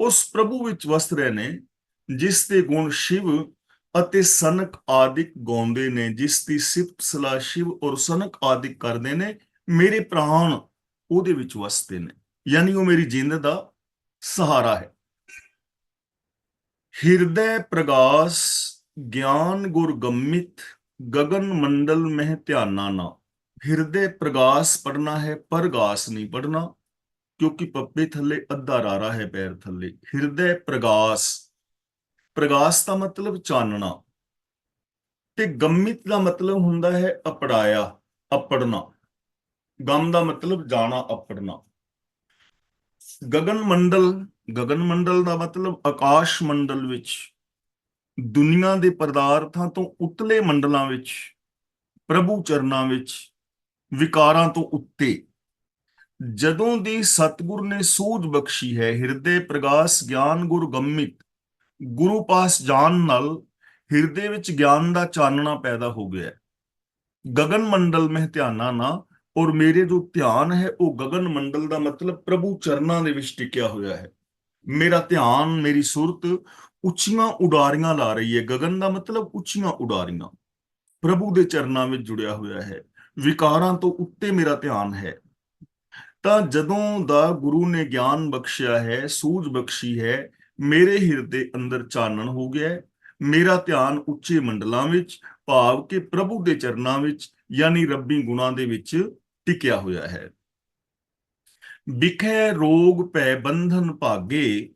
ਉਸ ਪ੍ਰਭੂ ਵਿੱਚ ਵਸ ਰਹੇ ਨੇ, ਜਿਸ ਦੇ ਗੁਣ ਸ਼ਿਵ ਅਤੇ ਸਨਕ ਆਦਿਕ ਗਾਉਂਦੇ ਨੇ, ਜਿਸ ਦੀ ਸਿਫਤ ਸਲਾ ਸ਼ਿਵ ਔਰ ਸਨਕ ਆਦਿਕ ਕਰਦੇ ਨੇ, ਮੇਰੇ ਪ੍ਰਾਣ ਉਹਦੇ ਵਿੱਚ ਵਸਦੇ ਨੇ। ਯਾਨੀ ਉਹ ਮੇਰੀ ਜਿੰਦ ਦਾ ਸਹਾਰਾ ਹੈ। ਹਿਰਦੈ ਪ੍ਰਗਾਸ ਗਿਆਨ ਗੁਰ ਗੰਮਿਤ ਗगन ਮੰਡਲ ਮਹਿ ਧਿਆਨਾ ਨਾ। ਹਿਰਦੇ ਪ੍ਰਗਾਸ ਪੜਨਾ ਹੈ, ਪਰਗਾਸ ਨਹੀਂ ਪੜਨਾ ਕਿਉਂਕਿ ਪੱਪੇ ਥੱਲੇ ਅੱਧਾ ਰਾਰਾ ਹੈ, ਪੈਰ ਥੱਲੇ। ਹਿਰਦੇ ਪ੍ਰਗਾਸ ਪ੍ਰਗਾਸ ਦਾ ਮਤਲਬ ਚਾਨਣਾ। ਤੇ ਗੰਮਿਤ ਦਾ ਮਤਲਬ ਹੁੰਦਾ ਹੈ, ਅਪੜਾਇਆ ਅਪੜਨਾ ਗਮ ਦਾ ਮਤਲਬ ਜਾਣਾ ਅਪੜਨਾ ਗਗਨ ਮੰਡਲ ਗਗਨ ਮੰਡਲ ਦਾ ਮਤਲਬ ਆਕਾਸ਼ ਮੰਡਲ ਵਿੱਚ, ਦੁਨੀਆ ਦੇ ਪਦਾਰਥਾਂ ਤੋਂ ਉਤਲੇ ਮੰਡਲਾਂ ਵਿੱਚ, ਪ੍ਰਭੂ ਚਰਨਾਂ ਵਿੱਚ, ਵਿਕਾਰਾਂ ਤੋਂ ਉੱਤੇ। ਜਦੋਂ ਦੀ ਸਤਿਗੁਰ ਨੇ ਸੂਝ ਬਖਸ਼ੀ ਹੈ, ਹਿਰਦੇ ਪ੍ਰਗਾਸ ਗਿਆਨ ਗੁਰ ਗੰਮਿਤ, ਗੁਰੂ ਪਾਸ ਜਾਣ ਨਾਲ ਹਿਰਦੇ ਵਿੱਚ ਗਿਆਨ ਦਾ ਚਾਨਣਾ ਪੈਦਾ ਹੋ ਗਿਆ। ਗਗਨ ਮੰਡਲ ਮਹਿ ਧਿਆਨਾ ਨਾ ਔਰ ਮੇਰੇ ਜੋ ਧਿਆਨ ਹੈ, ਉਹ ਗਗਨ ਮੰਡਲ ਦਾ ਮਤਲਬ ਪ੍ਰਭੂ ਚਰਨਾਂ ਦੇ ਵਿੱਚ ਟਿਕਿਆ ਹੋਇਆ ਹੈ। ਮੇਰਾ ਧਿਆਨ, ਮੇਰੀ ਸੁਰਤ ਉੱਚੀਆਂ ਉਡਾਰੀਆਂ ਲਾ ਰਹੀ ਹੈ। ਗਗਨ ਦਾ ਮਤਲਬ ਉੱਚੀਆਂ ਉਡਾਰੀਆਂ। ਪ੍ਰਭੂ ਦੇ ਚਰਨਾਂ ਵਿੱਚ ਜੁੜਿਆ ਹੋਇਆ ਹੈ। ਵਿਕਾਰਾਂ ਤੋਂ ਉੱਤੇ ਮੇਰਾ ਧਿਆਨ ਹੈ। ਤਾਂ ਜਦੋਂ ਦਾ ਗੁਰੂ ਨੇ ਗਿਆਨ ਬਖਸ਼ਿਆ ਹੈ, ਸੂਝ ਬਖਸ਼ੀ ਹੈ, ਮੇਰੇ ਹਿਰਦੇ ਅੰਦਰ ਚਾਨਣ ਹੋ ਗਿਆ ਹੈ। ਮੇਰਾ ਧਿਆਨ ਉੱਚੇ ਮੰਡਲਾਂ ਵਿੱਚ, ਭਾਵ ਕਿ ਪ੍ਰਭੂ ਦੇ ਚਰਨਾਂ ਵਿੱਚ, ਯਾਨੀ ਰੱਬੀ ਗੁਣਾਂ ਦੇ ਵਿੱਚ ਟਿਕਿਆ ਹੋਇਆ ਹੈ। ਵਿਖੇ ਰੋਗ ਪੈ ਬੰਧਨ ਭਾਗੇ,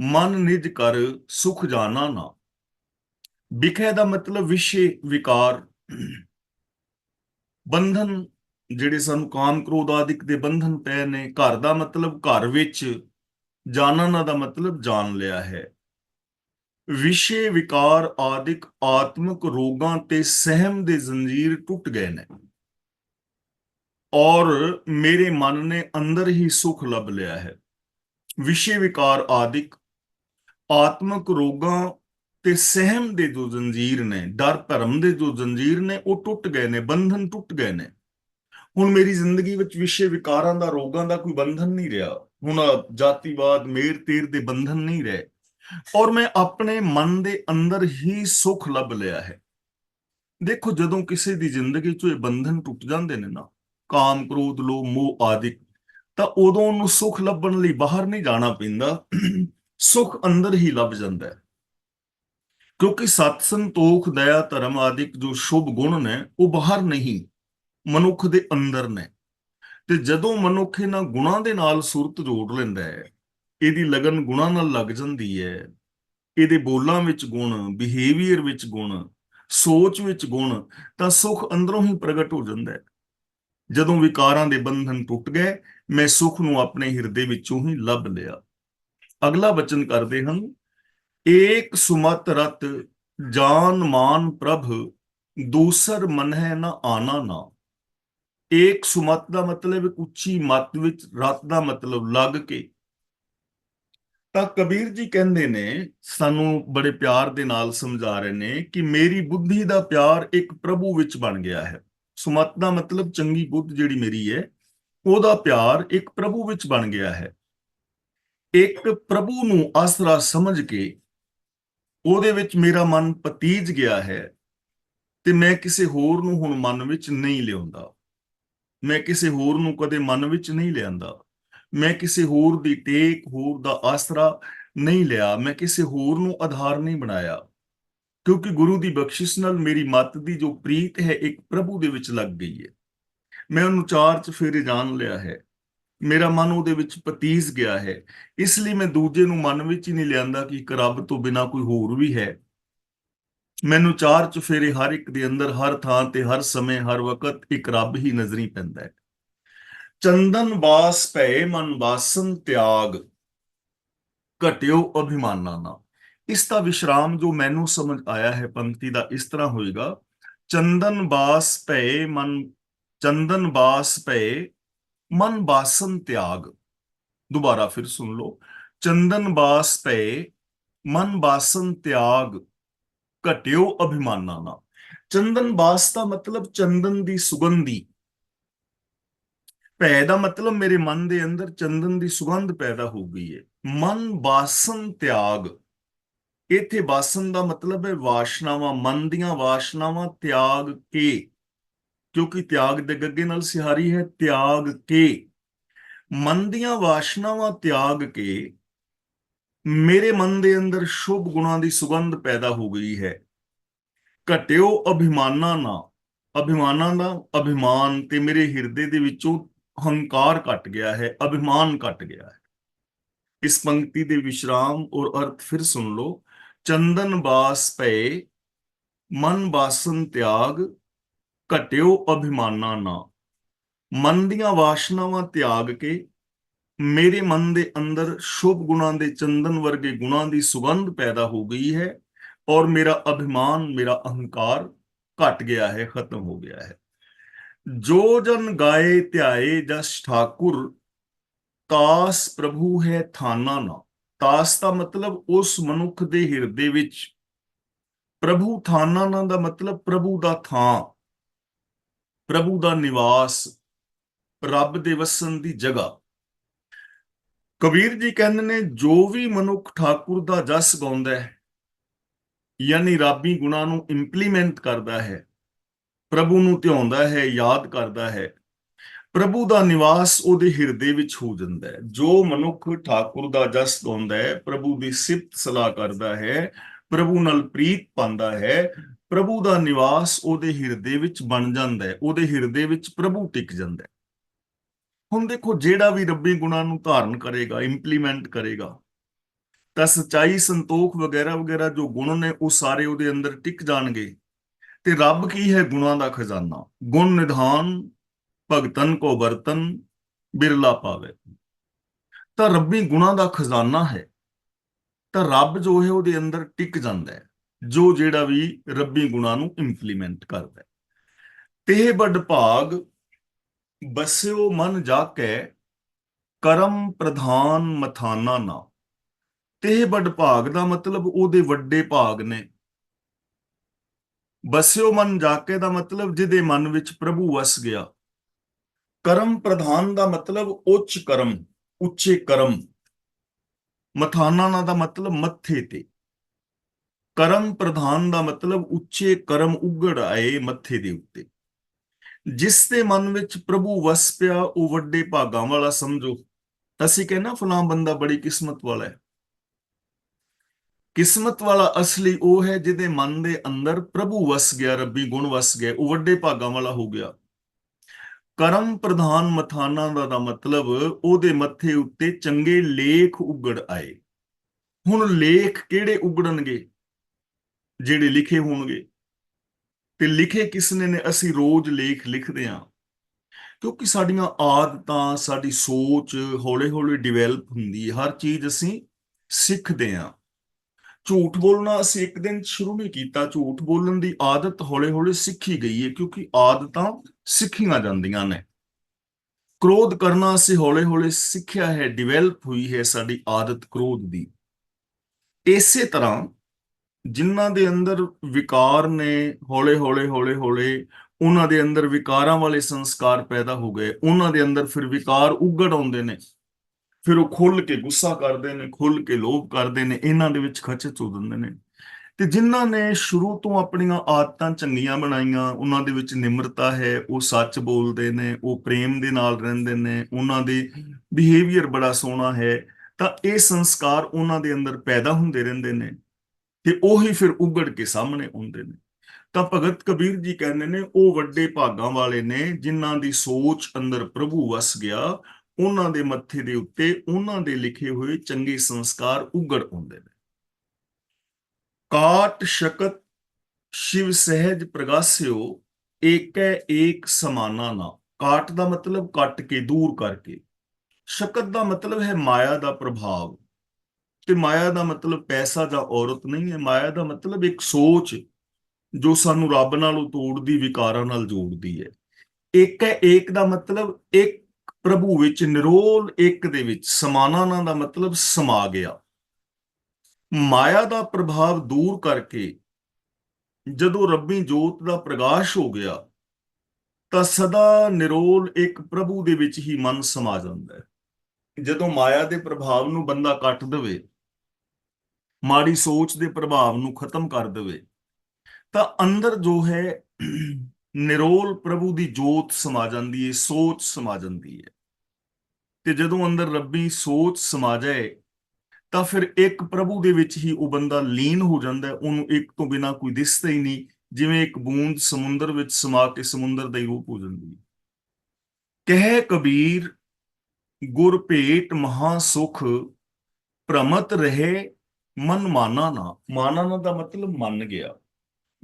ਮਨ ਨਿਜ ਕਰ ਸੁਖ ਜਾਣਾ ਨਾ। ਵਿਖੇ ਦਾ ਮਤਲਬ ਵਿਸ਼ੇ ਵਿਕਾਰ। ਬੰਧਨ ਜਿਹੜੇ ਸਾਨੂੰ ਕਾਮ ਕ੍ਰੋਧ ਆਦਿਕ ਦੇ ਬੰਧਨ ਪਏ ਨੇ, ਘਰ ਦਾ ਮਤਲਬ ਘਰ ਵਿੱਚ ਜਾਣਨਾ ਦਾ ਮਤਲਬ ਜਾਣ ਲਿਆ ਹੈ। ਵਿਸ਼ੇ ਵਿਕਾਰ ਆਦਿਕ ਆਤਮਿਕ ਰੋਗਾਂ ਤੇ ਸਹਿਮ ਦੇ ਜ਼ੰਜੀਰ ਟੁੱਟ ਗਏ ਨੇ। ਔਰ ਮੇਰੇ ਮਨ ਨੇ ਅੰਦਰ ਹੀ ਸੁਖ ਲੱਭ ਲਿਆ ਹੈ। ਵਿਸ਼ੇ ਵਿਕਾਰ ਆਦਿਕ ਆਤਮਿਕ ਰੋਗਾਂ ਤੇ ਸਹਿਮ ਦੇ ਜੋ ਜ਼ੰਜੀਰ ਨੇ, ਡਰ ਭਰਮ ਦੇ ਜੋ ਜ਼ੰਜੀਰ ਨੇ, ਉਹ ਟੁੱਟ ਗਏ ਨੇ, ਬੰਧਨ ਟੁੱਟ ਗਏ ਨੇ। ਹੁਣ ਮੇਰੀ ਜ਼ਿੰਦਗੀ ਵਿੱਚ ਵਿਸ਼ੇ ਵਿਕਾਰਾਂ ਦਾ, ਰੋਗਾਂ ਦਾ ਕੋਈ ਬੰਧਨ ਨਹੀਂ ਰਿਹਾ। ਹੁਣ ਜਾਤੀਵਾਦ, ਮੇਰ, ਤੇਰ ਦੇ ਬੰਧਨ ਨਹੀਂ ਰਹੇ। ਔਰ ਮੈਂ ਆਪਣੇ ਮਨ ਦੇ ਅੰਦਰ ਹੀ ਸੁਖ ਲੱਭ ਲਿਆ ਹੈ। ਦੇਖੋ ਜਦੋਂ ਕਿਸੇ ਦੀ ਜ਼ਿੰਦਗੀ ਚੋਂ ਇਹ ਬੰਧਨ ਟੁੱਟ ਜਾਂਦੇ ਨੇ ਨਾ ਕਾਮ, ਕ੍ਰੋਧ, ਲੋਭ, ਮੋਹ ਆਦਿਕ ਤਾਂ ਉਦੋਂ ਉਹਨੂੰ ਸੁਖ ਲੱਭਣ ਲਈ ਬਾਹਰ ਨਹੀਂ ਜਾਣਾ ਪੈਂਦਾ। ਸੁਖ ਅੰਦਰ ਹੀ ਲੱਭ ਜਾਂਦਾ ਹੈ। ਕਿਉਂਕਿ ਸਤ ਸੰਤੋਖ, ਦਇਆ, ਧਰਮ ਆਦਿਕ ਜੋ ਸ਼ੁਭ ਗੁਣ ਨੇ, ਉਹ ਬਾਹਰ ਨਹੀਂ, ਮਨੁੱਖ ਦੇ ਅੰਦਰ ਨੇ। ਤੇ ਜਦੋਂ ਮਨੁੱਖ ਇਹਨਾਂ ਗੁਣਾਂ ਦੇ ਨਾਲ ਸੁਰਤ ਜੋੜ ਲੈਂਦਾ ਹੈ, ਇਹਦੀ ਲਗਨ ਗੁਣਾਂ ਨਾਲ ਲੱਗ ਜਾਂਦੀ ਹੈ। ਇਹਦੇ ਬੋਲਾਂ ਵਿੱਚ ਗੁਣ ਬਿਹੇਵੀਅਰ ਵਿੱਚ ਗੁਣ, ਸੋਚ ਵਿੱਚ ਗੁਣ, ਤਾਂ ਸੁਖ ਅੰਦਰੋਂ ਹੀ ਪ੍ਰਗਟ ਹੋ ਜਾਂਦਾ ਹੈ। ਜਦੋਂ ਵਿਕਾਰਾਂ ਦੇ ਬੰਧਨ ਟੁੱਟ ਗਏ, ਮੈਂ ਸੁਖ ਨੂੰ ਆਪਣੇ ਹਿਰਦੇ ਵਿੱਚੋਂ ਹੀ ਲੱਭ ਲਿਆ। ਅਗਲਾ ਬਚਨ ਕਰਦੇ ਹਨ, ਏਕ ਸੁਮਤ ਰਤ ਜਾਨ ਮਾਨ ਪ੍ਰਭ, ਦੂਸਰ ਮਨ ਹੈ ਨਾ ਆਨਾ ਨਾ। ਏਕ ਸੁਮਤ ਦਾ ਮਤਲਬ ਇੱਕ ਉੱਚੀ ਮਤ ਵਿੱਚ, ਰਤ ਦਾ ਮਤਲਬ ਲੱਗ ਕੇ। ਤਾਂ ਕਬੀਰ ਜੀ ਕਹਿੰਦੇ ਨੇ, ਸਾਨੂੰ ਬੜੇ ਪਿਆਰ ਦੇ ਨਾਲ ਸਮਝਾ ਰਹੇ ਨੇ ਕਿ ਮੇਰੀ ਬੁੱਧੀ ਦਾ ਪਿਆਰ ਇੱਕ ਪ੍ਰਭੂ ਵਿੱਚ ਬਣ ਗਿਆ ਹੈ। ਸੁਮਤ ਦਾ ਮਤਲਬ ਚੰਗੀ ਬੁੱਧ ਜਿਹੜੀ ਮੇਰੀ ਹੈ, ਉਹਦਾ ਪਿਆਰ ਇੱਕ ਪ੍ਰਭੂ ਵਿੱਚ ਬਣ ਗਿਆ ਹੈ। ਇੱਕ ਪ੍ਰਭੂ ਨੂੰ ਆਸਰਾ ਸਮਝ ਕੇ ਉਹਦੇ ਵਿੱਚ ਮੇਰਾ ਮਨ ਪਤੀਜ ਗਿਆ ਹੈ ਤੇ ਮੈਂ ਕਿਸੇ ਹੋਰ ਨੂੰ ਹੁਣ ਮਨ ਵਿੱਚ ਨਹੀਂ ਲਿਆਉਂਦਾ। ਮੈਂ ਕਿਸੇ ਹੋਰ ਨੂੰ ਕਦੇ ਮਨ ਵਿੱਚ ਨਹੀਂ ਲਿਆਂਦਾ। ਮੈਂ ਕਿਸੇ ਹੋਰ ਦੀ ਟੇਕ ਹੋਰ ਦਾ ਆਸਰਾ ਨਹੀਂ ਲਿਆ। ਮੈਂ ਕਿਸੇ ਹੋਰ ਨੂੰ ਆਧਾਰ ਨਹੀਂ ਬਣਾਇਆ। ਕਿਉਂਕਿ ਗੁਰੂ ਦੀ ਬਖਸ਼ਿਸ਼ ਨਾਲ ਮੇਰੀ ਮੱਤ ਦੀ ਜੋ ਪ੍ਰੀਤ ਹੈ, ਇੱਕ ਪ੍ਰਭੂ ਦੇ ਵਿੱਚ ਲੱਗ ਗਈ ਹੈ। ਮੈਂ ਉਹਨੂੰ ਚਾਰ ਚ ਫੇਰੇ ਜਾਣ ਲਿਆ ਹੈ। ਮੇਰਾ ਮਨ ਉਹਦੇ ਵਿੱਚ ਪਤੀਸ ਗਿਆ ਹੈ। ਇਸ ਲਈ ਮੈਂ ਦੂਜੇ ਨੂੰ ਮਨ ਵਿੱਚ ਹੀ ਨਹੀਂ ਲਿਆਂਦਾ ਕਿ ਇੱਕ ਰੱਬ ਤੋਂ ਬਿਨਾ ਕੋਈ ਹੋਰ ਵੀ ਹੈ। ਮੈਨੂੰ ਚਾਰ ਚ ਫੇਰੇ ਹਰ ਇੱਕ ਦੇ ਅੰਦਰ, ਹਰ ਥਾਂ ਤੇ, ਹਰ ਸਮੇਂ, ਹਰ ਵਕਤ ਇੱਕ ਰੱਬ ਹੀ ਨਜ਼ਰੀ ਪੈਂਦਾ ਹੈ। ਚੰਦਨ ਬਾਸ ਪਏ ਮਨ ਬਾਸਨ ਤਿਆਗ, ਘਟਿਓ ਅਭਿਮਾਨਾਂ ਨਾ ਇਸ ਦਾ ਵਿਸ਼ਰਾਮ ਜੋ ਮੈਨੂੰ ਸਮਝ ਆਇਆ ਹੈ, ਪੰਕਤੀ ਦਾ ਇਸ ਤਰ੍ਹਾਂ ਹੋਏਗਾ। ਚੰਦਨ ਬਾਸ ਭੈ ਮਨ, ਚੰਦਨ ਬਾਸ ਭੈ ਮਨ ਬਾਸਨ ਤਿਆਗ। ਦੁਬਾਰਾ ਫਿਰ ਸੁਣ ਲਓ। ਚੰਦਨ ਬਾਸ ਪਏ ਮਨ ਬਾਸਨ ਤਿਆਗ, ਘਟਿਓ ਅਭਿਮਾਨਾਂ ਨਾ ਚੰਦਨ ਬਾਸ ਦਾ ਮਤਲਬ ਚੰਦਨ ਦੀ ਸੁਗੰਧੀ। ਭੈ ਦਾ ਮਤਲਬ ਮੇਰੇ ਮਨ ਦੇ ਅੰਦਰ ਚੰਦਨ ਦੀ ਸੁਗੰਧ ਪੈਦਾ ਹੋ ਗਈ ਹੈ। ਮਨ ਬਾਸਨ ਤਿਆਗ। ਇੱਥੇ ਬਾਸਨ ਦਾ ਮਤਲਬ ਹੈ ਵਾਸ਼ਨਾਵਾਂ, ਮਨ ਦੀਆਂ ਵਾਸ਼ਨਾਵਾਂ ਤਿਆਗ ਕੇ, ਕਿਉਂਕਿ ਤਿਆਗ ਦੇ ਗੱਗੇ ਨਾਲ ਸਿਹਾਰੀ ਹੈ ਤਿਆਗ ਕੇ। ਮਨ ਦੀਆਂ ਵਾਸ਼ਨਾਵਾਂ ਤਿਆਗ ਕੇ ਮੇਰੇ ਮਨ ਦੇ ਅੰਦਰ ਸ਼ੁਭ ਗੁਣਾਂ ਦੀ ਸੁਗੰਧ ਪੈਦਾ ਹੋ ਗਈ ਹੈ। ਘਟਿਓ ਅਭਿਮਾਨਾਂ ਨਾ ਅਭਿਮਾਨਾਂ ਦਾ ਅਭਿਮਾਨ ਤੇ ਮੇਰੇ ਹਿਰਦੇ ਦੇ ਵਿੱਚੋਂ ਹੰਕਾਰ ਘਟ ਗਿਆ ਹੈ, ਅਭਿਮਾਨ ਘਟ ਗਿਆ ਹੈ। ਇਸ ਪੰਕਤੀ ਦੇ ਵਿਸ਼ਰਾਮ ਔਰ ਅਰਥ ਫਿਰ ਸੁਣ ਲਓ। ਚੰਦਨ ਬਾਸ ਪਏ ਮਨ ਬਾਸਨ ਤਿਆਗ, ਘਟਿਓ ਅਭਿਮਾਨਾਂ ਨਾ। ਮਨ ਦੀਆਂ ਵਾਸ਼ਨਾਵਾਂ ਤਿਆਗ ਕੇ, ਮੇਰੇ ਮਨ ਦੇ ਅੰਦਰ ਸ਼ੁਭ ਗੁਣਾਂ ਦੇ ਚੰਦਨ ਵਰਗੇ ਗੁਣਾਂ ਦੀ ਸੁਗੰਧ ਪੈਦਾ ਹੋ ਗਈ ਹੈ ਔਰ ਮੇਰਾ ਅਭਿਮਾਨ, ਮੇਰਾ ਅਹੰਕਾਰ ਘਟ ਗਿਆ ਹੈ, ਖਤਮ ਹੋ ਗਿਆ ਹੈ। ਜੋ ਜਨ ਗਾਏ ਧਿਆਏ ਜਸ ਠਾਕੁਰ ਤਾਸ ਪ੍ਰਭੂ ਹੈ ਥਾਨਾ ਨਾ। ਤਾਸ ਦਾ ਮਤਲਬ ਉਸ ਮਨੁੱਖ ਦੇ ਹਿਰਦੇ ਵਿੱਚ ਪ੍ਰਭੂ ਥਾਨਾ ਨਾ ਦਾ ਮਤਲਬ ਪ੍ਰਭੂ ਦਾ ਥਾਂ, ਪ੍ਰਭੂ ਦਾ ਨਿਵਾਸ, ਰੱਬ ਦੇ ਵਸਣ ਦੀ ਜਗ੍ਹਾ। ਕਬੀਰ ਜੀ ਕਹਿੰਦੇ ਨੇ, ਜੋ ਵੀ ਮਨੁੱਖ ਠਾਕੁਰ ਦਾ ਜਸ ਗਾਉਂਦਾ ਹੈ, ਯਾਨੀ ਰੱਬੀ ਗੁਣਾਂ ਨੂੰ ਇੰਪਲੀਮੈਂਟ ਕਰਦਾ ਹੈ, ਪ੍ਰਭੂ ਨੂੰ ਧਿਆਉਂਦਾ ਹੈ, ਯਾਦ ਕਰਦਾ ਹੈ ਪ੍ਰਭੂ ਦਾ ਨਿਵਾਸ ਉਹਦੇ ਹਿਰਦੇ ਵਿੱਚ ਹੋ ਜਾਂਦਾ ਹੈ। ਜੋ ਮਨੁੱਖ ਠਾਕੁਰ ਦਾ ਜਸ ਗਾਉਂਦਾ ਹੈ, ਪ੍ਰਭੂ ਦੀ ਸਿਫਤ ਸਲਾਹ ਕਰਦਾ ਹੈ, ਪ੍ਰਭੂ ਨਾਲ ਪ੍ਰੀਤ ਪਾਉਂਦਾ ਹੈ, ਪ੍ਰਭੂ ਦਾ ਨਿਵਾਸ ਉਹਦੇ ਹਿਰਦੇ ਵਿੱਚ ਬਣ ਜਾਂਦਾ ਹੈ, ਉਹਦੇ ਹਿਰਦੇ ਵਿੱਚ ਪ੍ਰਭੂ ਟਿਕ ਜਾਂਦਾ ਹੈ। ਹੁਣ ਦੇਖੋ, ਜਿਹੜਾ ਵੀ ਰੱਬੀ ਗੁਣਾਂ ਨੂੰ ਧਾਰਨ ਕਰੇਗਾ ਇੰਪਲੀਮੈਂਟ ਕਰੇਗਾ, ਤਾਂ ਸਚਾਈ, ਸੰਤੋਖ ਵਗੈਰਾ ਵਗੈਰਾ ਜੋ ਗੁਣ ਨੇ, ਉਹ ਸਾਰੇ ਉਹਦੇ ਅੰਦਰ ਟਿਕ ਜਾਣਗੇ। ਤੇ ਰੱਬ ਕੀ ਹੈ? ਗੁਣਾਂ ਦਾ ਖਜ਼ਾਨਾ। ਗੁਣ ਨਿਧਾਨ ਭਗਤਨ ਕੋ ਵਰਤਨ ਬਿਰਲਾ ਪਾਵੇ। ਤਾਂ ਰੱਬੀ ਗੁਣਾਂ ਦਾ ਖਜ਼ਾਨਾ ਹੈ। ਤਾਂ ਰੱਬ ਜੋ ਹੈ ਉਹਦੇ ਅੰਦਰ ਟਿਕ ਜਾਂਦਾ ਹੈ, ਜੋ ਜਿਹੜਾ ਵੀ ਰੱਬੀ ਗੁਣਾਂ ਨੂੰ ਇੰਪਲੀਮੈਂਟ ਕਰਦਾ ਹੈ। ਤੇ ਵੱਡ ਭਾਗ ਬਸਿਓ ਮਨ ਜਾਕੈ ਕਰਮ ਪ੍ਰਧਾਨ ਮਥਾਨਾ ਨਾ। ਤੇ ਵੱਡ ਭਾਗ ਦਾ ਮਤਲਬ ਉਹਦੇ ਵੱਡੇ ਭਾਗ ਨੇ। ਬਸਿਓ ਮਨ ਜਾਕੇ ਦਾ ਮਤਲਬ ਜਿਹਦੇ ਮਨ ਵਿੱਚ ਪ੍ਰਭੂ ਵਸ ਗਿਆ। ਕਰਮ ਪ੍ਰਧਾਨ ਦਾ ਮਤਲਬ ਉੱਚ ਕਰਮ, ਉੱਚੇ ਕਰਮ। ਮਥਾਨਾ ਦਾ ਮਤਲਬ ਮੱਥੇ ਤੇ। ਕਰਮ ਪ੍ਰਧਾਨ ਦਾ ਮਤਲਬ ਉੱਚੇ ਕਰਮ ਉਗੜ ਆਏ ਮੱਥੇ ਦੇ ਉੱਤੇ। ਜਿਸ ਦੇ ਮਨ ਵਿੱਚ ਪ੍ਰਭੂ ਵਸ ਪਿਆ, ਉਹ ਵੱਡੇ ਭਾਗਾਂ ਵਾਲਾ ਸਮਝੋ। ਅਸੀਂ ਕਹਿੰਨਾ ਫਲਾਂ ਬੰਦਾ ਬੜੀ ਕਿਸਮਤ ਵਾਲਾ ਹੈ। ਕਿਸਮਤ ਵਾਲਾ ਅਸਲੀ ਉਹ ਹੈ ਜਿਹਦੇ ਮਨ ਦੇ ਅੰਦਰ ਪ੍ਰਭੂ ਵਸ ਗਿਆ, ਰੱਬੀ ਗੁਣ ਵਸ ਗਿਆ, ਉਹ ਵੱਡੇ ਭਾਗਾਂ ਵਾਲਾ ਹੋ ਗਿਆ। ਕਰਮ ਪ੍ਰਧਾਨ ਮਥਾਨਾਂ ਦਾ ਦਾ ਮਤਲਬ ਉਹਦੇ ਮੱਥੇ ਉੱਤੇ ਚੰਗੇ ਲੇਖ ਉਗੜ ਆਏ। ਹੁਣ ਲੇਖ ਕਿਹੜੇ ਉਗੜਨਗੇ? ਜਿਹੜੇ ਲਿਖੇ ਹੋਣਗੇ। ਤੇ ਲਿਖੇ ਕਿਸਨੇ ਨੇ? ਅਸੀਂ ਰੋਜ਼ ਲੇਖ ਲਿਖਦੇ ਆਂ ਕਿਉਂਕਿ ਸਾਡੀਆਂ ਆਦਤਾਂ, ਸਾਡੀ ਸੋਚ ਹੌਲੇ-ਹੌਲੇ ਡਿਵੈਲਪ ਹੁੰਦੀ ਹੈ। ਹਰ ਚੀਜ਼ ਅਸੀਂ ਸਿੱਖਦੇ ਆਂ ਝੂਠ ਬੋਲਣਾ ਅਸੀਂ ਇੱਕ ਦਿਨ ਸ਼ੁਰੂ ਨਹੀਂ ਕੀਤਾ। ਝੂਠ ਬੋਲਣ ਦੀ ਆਦਤ ਹੌਲੇ-ਹੌਲੇ ਸਿੱਖੀ ਗਈ ਹੈ ਕਿਉਂਕਿ ਆਦਤਾਂ ਸਿੱਖੀਆਂ ਜਾਂਦੀਆਂ ਨੇ। ਕ੍ਰੋਧ ਕਰਨਾ ਅਸੀਂ ਹੌਲੇ-ਹੌਲੇ ਸਿੱਖਿਆ ਹੈ ਡਿਵੈਲਪ ਹੋਈ ਹੈ ਸਾਡੀ ਆਦਤ ਕ੍ਰੋਧ ਦੀ। ਇਸੇ ਤਰ੍ਹਾਂ ਜਿਨ੍ਹਾਂ ਦੇ ਅੰਦਰ ਵਿਕਾਰ ਨੇ ਹੌਲੇ-ਹੌਲੇ ਹੌਲੇ-ਹੌਲੇ ਉਹਨਾਂ ਦੇ ਅੰਦਰ ਵਿਕਾਰਾਂ ਵਾਲੇ ਸੰਸਕਾਰ ਪੈਦਾ ਹੋ ਗਏ, ਉਹਨਾਂ ਦੇ ਅੰਦਰ ਫਿਰ ਵਿਕਾਰ ਉਗੜ ਆਉਂਦੇ ਨੇ। ਫਿਰ ਉਹ ਖੁੱਲ ਕੇ ਗੁੱਸਾ ਕਰਦੇ ਨੇ ਖੁੱਲ ਕੇ ਲੋਭ ਕਰਦੇ ਨੇ, ਇਹਨਾਂ ਦੇ ਵਿੱਚ ਖਚਚ ਹੋ ਜਾਂਦੇ ਨੇ। ਤੇ ਜਿਨ੍ਹਾਂ ਨੇ ਸ਼ੁਰੂ ਤੋਂ ਆਪਣੀਆਂ ਆਦਤਾਂ ਚੰਗੀਆਂ ਬਣਾਈਆਂ, ਉਹਨਾਂ ਦੇ ਵਿੱਚ ਨਿਮਰਤਾ ਹੈ, ਉਹ ਸੱਚ ਬੋਲਦੇ ਨੇ, ਉਹ ਪ੍ਰੇਮ ਦੇ ਨਾਲ ਰਹਿੰਦੇ ਨੇ, ਉਹਨਾਂ ਦੇ ਬਿਹੇਵੀਅਰ ਬੜਾ ਸੋਹਣਾ ਹੈ, ਤਾਂ ਇਹ ਸੰਸਕਾਰ ਉਹਨਾਂ ਦੇ ਅੰਦਰ ਪੈਦਾ ਹੁੰਦੇ ਰਹਿੰਦੇ ਨੇ ਤੇ ਉਹੀ ਫਿਰ ਉਗੜ ਕੇ ਸਾਹਮਣੇ ਆਉਂਦੇ ਨੇ। ਤਾਂ ਭਗਤ ਕਬੀਰ ਜੀ ਕਹਿੰਦੇ ਨੇ, ਉਹ ਵੱਡੇ ਭਾਗਾਂ ਵਾਲੇ ਨੇ, ਜਿਨ੍ਹਾਂ ਦੀ ਸੋਚ ਅੰਦਰ ਪ੍ਰਭੂ ਵਸ ਗਿਆ ਉਹਨਾਂ ਦੇ ਮੱਥੇ ਦੇ ਉੱਤੇ ਉਹਨਾਂ ਦੇ ਲਿਖੇ ਹੋਏ ਚੰਗੇ ਸੰਸਕਾਰ ਉਗੜ ਆਉਂਦੇ ਨੇ। ਕਾਟ ਸ਼ਕਤ ਸ਼ਿਵ ਸਹਿਜ ਪ੍ਰਗਾਸਿਓ, ਏਕੈ ਏਕ ਸਮਾਨਾ ਨਾ। ਕਾਟ ਦਾ ਮਤਲਬ ਕੱਟ ਕੇ, ਦੂਰ ਕਰਕੇ। ਸ਼ਕਤ ਦਾ ਮਤਲਬ ਹੈ ਮਾਇਆ ਦਾ ਪ੍ਰਭਾਵ। ਤੇ ਮਾਇਆ ਦਾ ਮਤਲਬ ਪੈਸਾ ਜਾਂ ਔਰਤ ਨਹੀਂ ਹੈ। ਮਾਇਆ ਦਾ ਮਤਲਬ ਇੱਕ ਸੋਚ, ਜੋ ਸਾਨੂੰ ਰੱਬ ਨਾਲੋਂ ਤੋੜਦੀ, ਵਿਕਾਰਾਂ ਨਾਲ ਜੋੜਦੀ ਹੈ। ਇੱਕ ਹੈ ਏਕ ਦਾ ਮਤਲਬ ਇੱਕ ਪ੍ਰਭੂ ਵਿੱਚ ਨਿਰੋਲ ਇੱਕ ਦੇ ਵਿੱਚ ਸਮਾਨਾਨਾ ਦਾ ਮਤਲਬ ਸਮਾ ਗਿਆ। ਮਾਇਆ ਦਾ ਪ੍ਰਭਾਵ ਦੂਰ ਕਰਕੇ ਜਦੋਂ ਰੱਬੀ ਜੋਤ ਦਾ ਪ੍ਰਕਾਸ਼ ਹੋ ਗਿਆ, ਤਾਂ ਸਦਾ ਨਿਰੋਲ ਇੱਕ ਪ੍ਰਭੂ ਦੇ ਵਿੱਚ ਹੀ ਮਨ ਸਮਾ ਜਾਂਦਾ ਹੈ। ਜਦੋਂ ਮਾਇਆ ਦੇ ਪ੍ਰਭਾਵ ਨੂੰ ਬੰਦਾ ਕੱਟ ਦੇਵੇ, ਮਾੜੀ ਸੋਚ ਦੇ ਪ੍ਰਭਾਵ ਨੂੰ ਖਤਮ ਕਰ ਦੇਵੇ, ਤਾਂ ਅੰਦਰ ਜੋ ਹੈ ਨਿਰੋਲ ਪ੍ਰਭੂ ਦੀ ਜੋਤ ਸਮਾ ਜਾਂਦੀ ਹੈ ਸੋਚ ਸਮਾ ਜਾਂਦੀ ਹੈ ਤੇ ਜਦੋਂ ਅੰਦਰ ਰੱਬੀ ਸੋਚ ਸਮਾ ਜਾਏ, ਤਾਂ ਫਿਰ ਇੱਕ ਪ੍ਰਭੂ ਦੇ ਵਿੱਚ ਹੀ ਉਹ ਬੰਦਾ ਲੀਨ ਹੋ ਜਾਂਦਾ ਹੈ ਉਹਨੂੰ ਇੱਕ ਤੋਂ ਬਿਨਾ ਕੋਈ ਦਿਸਦਾ ਹੀ ਨਹੀਂ, ਜਿਵੇਂ ਇੱਕ ਬੂੰਦ ਸਮੁੰਦਰ ਵਿੱਚ ਸਮਾ ਕੇ ਸਮੁੰਦਰ ਦਾ ਹੀ ਰੂਪ ਹੋ ਜਾਂਦੀ ਹੈ ਕਹਿ ਕਬੀਰ, ਗੁਰ ਭੇਟ ਮਹਾ ਸੁਖ ਪ੍ਰਮਤ ਰਹੇ ਮਨ ਮਾਨਾ ਨਾ। ਮਾਨਾ ਨਾ ਦਾ ਮਤਲਬ ਮੰਨ ਗਿਆ।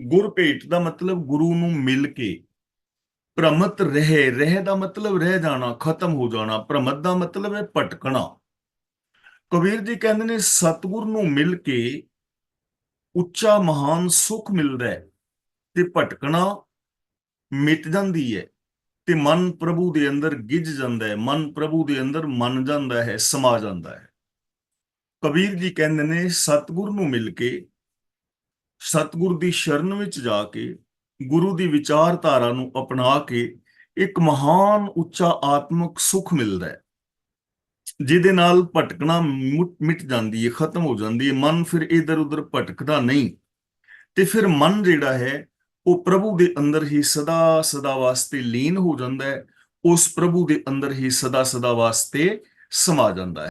ਗੁਰ ਭੇਟ ਦਾ ਮਤਲਬ ਗੁਰੂ ਨੂੰ ਮਿਲ ਕੇ ਪ੍ਰਮਤ ਰਹੇ, ਰਹਿ ਦਾ ਮਤਲਬ ਰਹਿ ਜਾਣਾ, ਖਤਮ ਹੋ ਜਾਣਾ ਪ੍ਰਮਤ ਦਾ ਮਤਲਬ ਹੈ ਭਟਕਣਾ। ਕਬੀਰ ਜੀ ਕਹਿੰਦੇ ਨੇ ਸਤਿਗੁਰ ਨੂੰ ਮਿਲ ਕੇ ਉੱਚਾ, ਮਹਾਨ ਸੁਖ ਮਿਲਦਾ ਹੈ ਤੇ ਭਟਕਣਾ ਮਿਟ ਜਾਂਦੀ ਹੈ ਤੇ ਮਨ ਪ੍ਰਭੂ ਦੇ ਅੰਦਰ ਗਿੱਜ ਜਾਂਦਾ ਹੈ, ਮਨ ਪ੍ਰਭੂ ਦੇ ਅੰਦਰ ਮੰਨ ਜਾਂਦਾ ਹੈ, ਸਮਾ ਜਾਂਦਾ ਹੈ। ਕਬੀਰ ਜੀ ਕਹਿੰਦੇ ਨੇ ਸਤਿਗੁਰ ਨੂੰ ਮਿਲ ਕੇ ਸਤਿਗੁਰ ਦੀ ਸ਼ਰਨ ਵਿੱਚ ਜਾ ਕੇ ਗੁਰੂ ਦੀ ਵਿਚਾਰਧਾਰਾ ਨੂੰ ਅਪਣਾ ਕੇ ਇੱਕ ਮਹਾਨ ਉੱਚਾ ਆਤਮਿਕ ਸੁਖ ਮਿਲਦਾ ਹੈ। ਜਿਹਦੇ ਨਾਲ ਭਟਕਣਾ ਮੁ- ਮਿਟ ਜਾਂਦੀ ਹੈ, ਖਤਮ ਹੋ ਜਾਂਦੀ ਹੈ, ਮਨ ਫਿਰ ਇਧਰ ਉਧਰ ਭਟਕਦਾ ਨਹੀਂ। ਤੇ ਫਿਰ ਮਨ ਜਿਹੜਾ ਹੈ, ਉਹ ਪ੍ਰਭੂ ਦੇ ਅੰਦਰ ਹੀ ਸਦਾ ਸਦਾ ਵਾਸਤੇ ਲੀਨ ਹੋ ਜਾਂਦਾ ਹੈ, ਉਸ ਪ੍ਰਭੂ ਦੇ ਅੰਦਰ ਹੀ ਸਦਾ ਸਦਾ ਵਾਸਤੇ ਸਮਾ ਜਾਂਦਾ ਹੈ।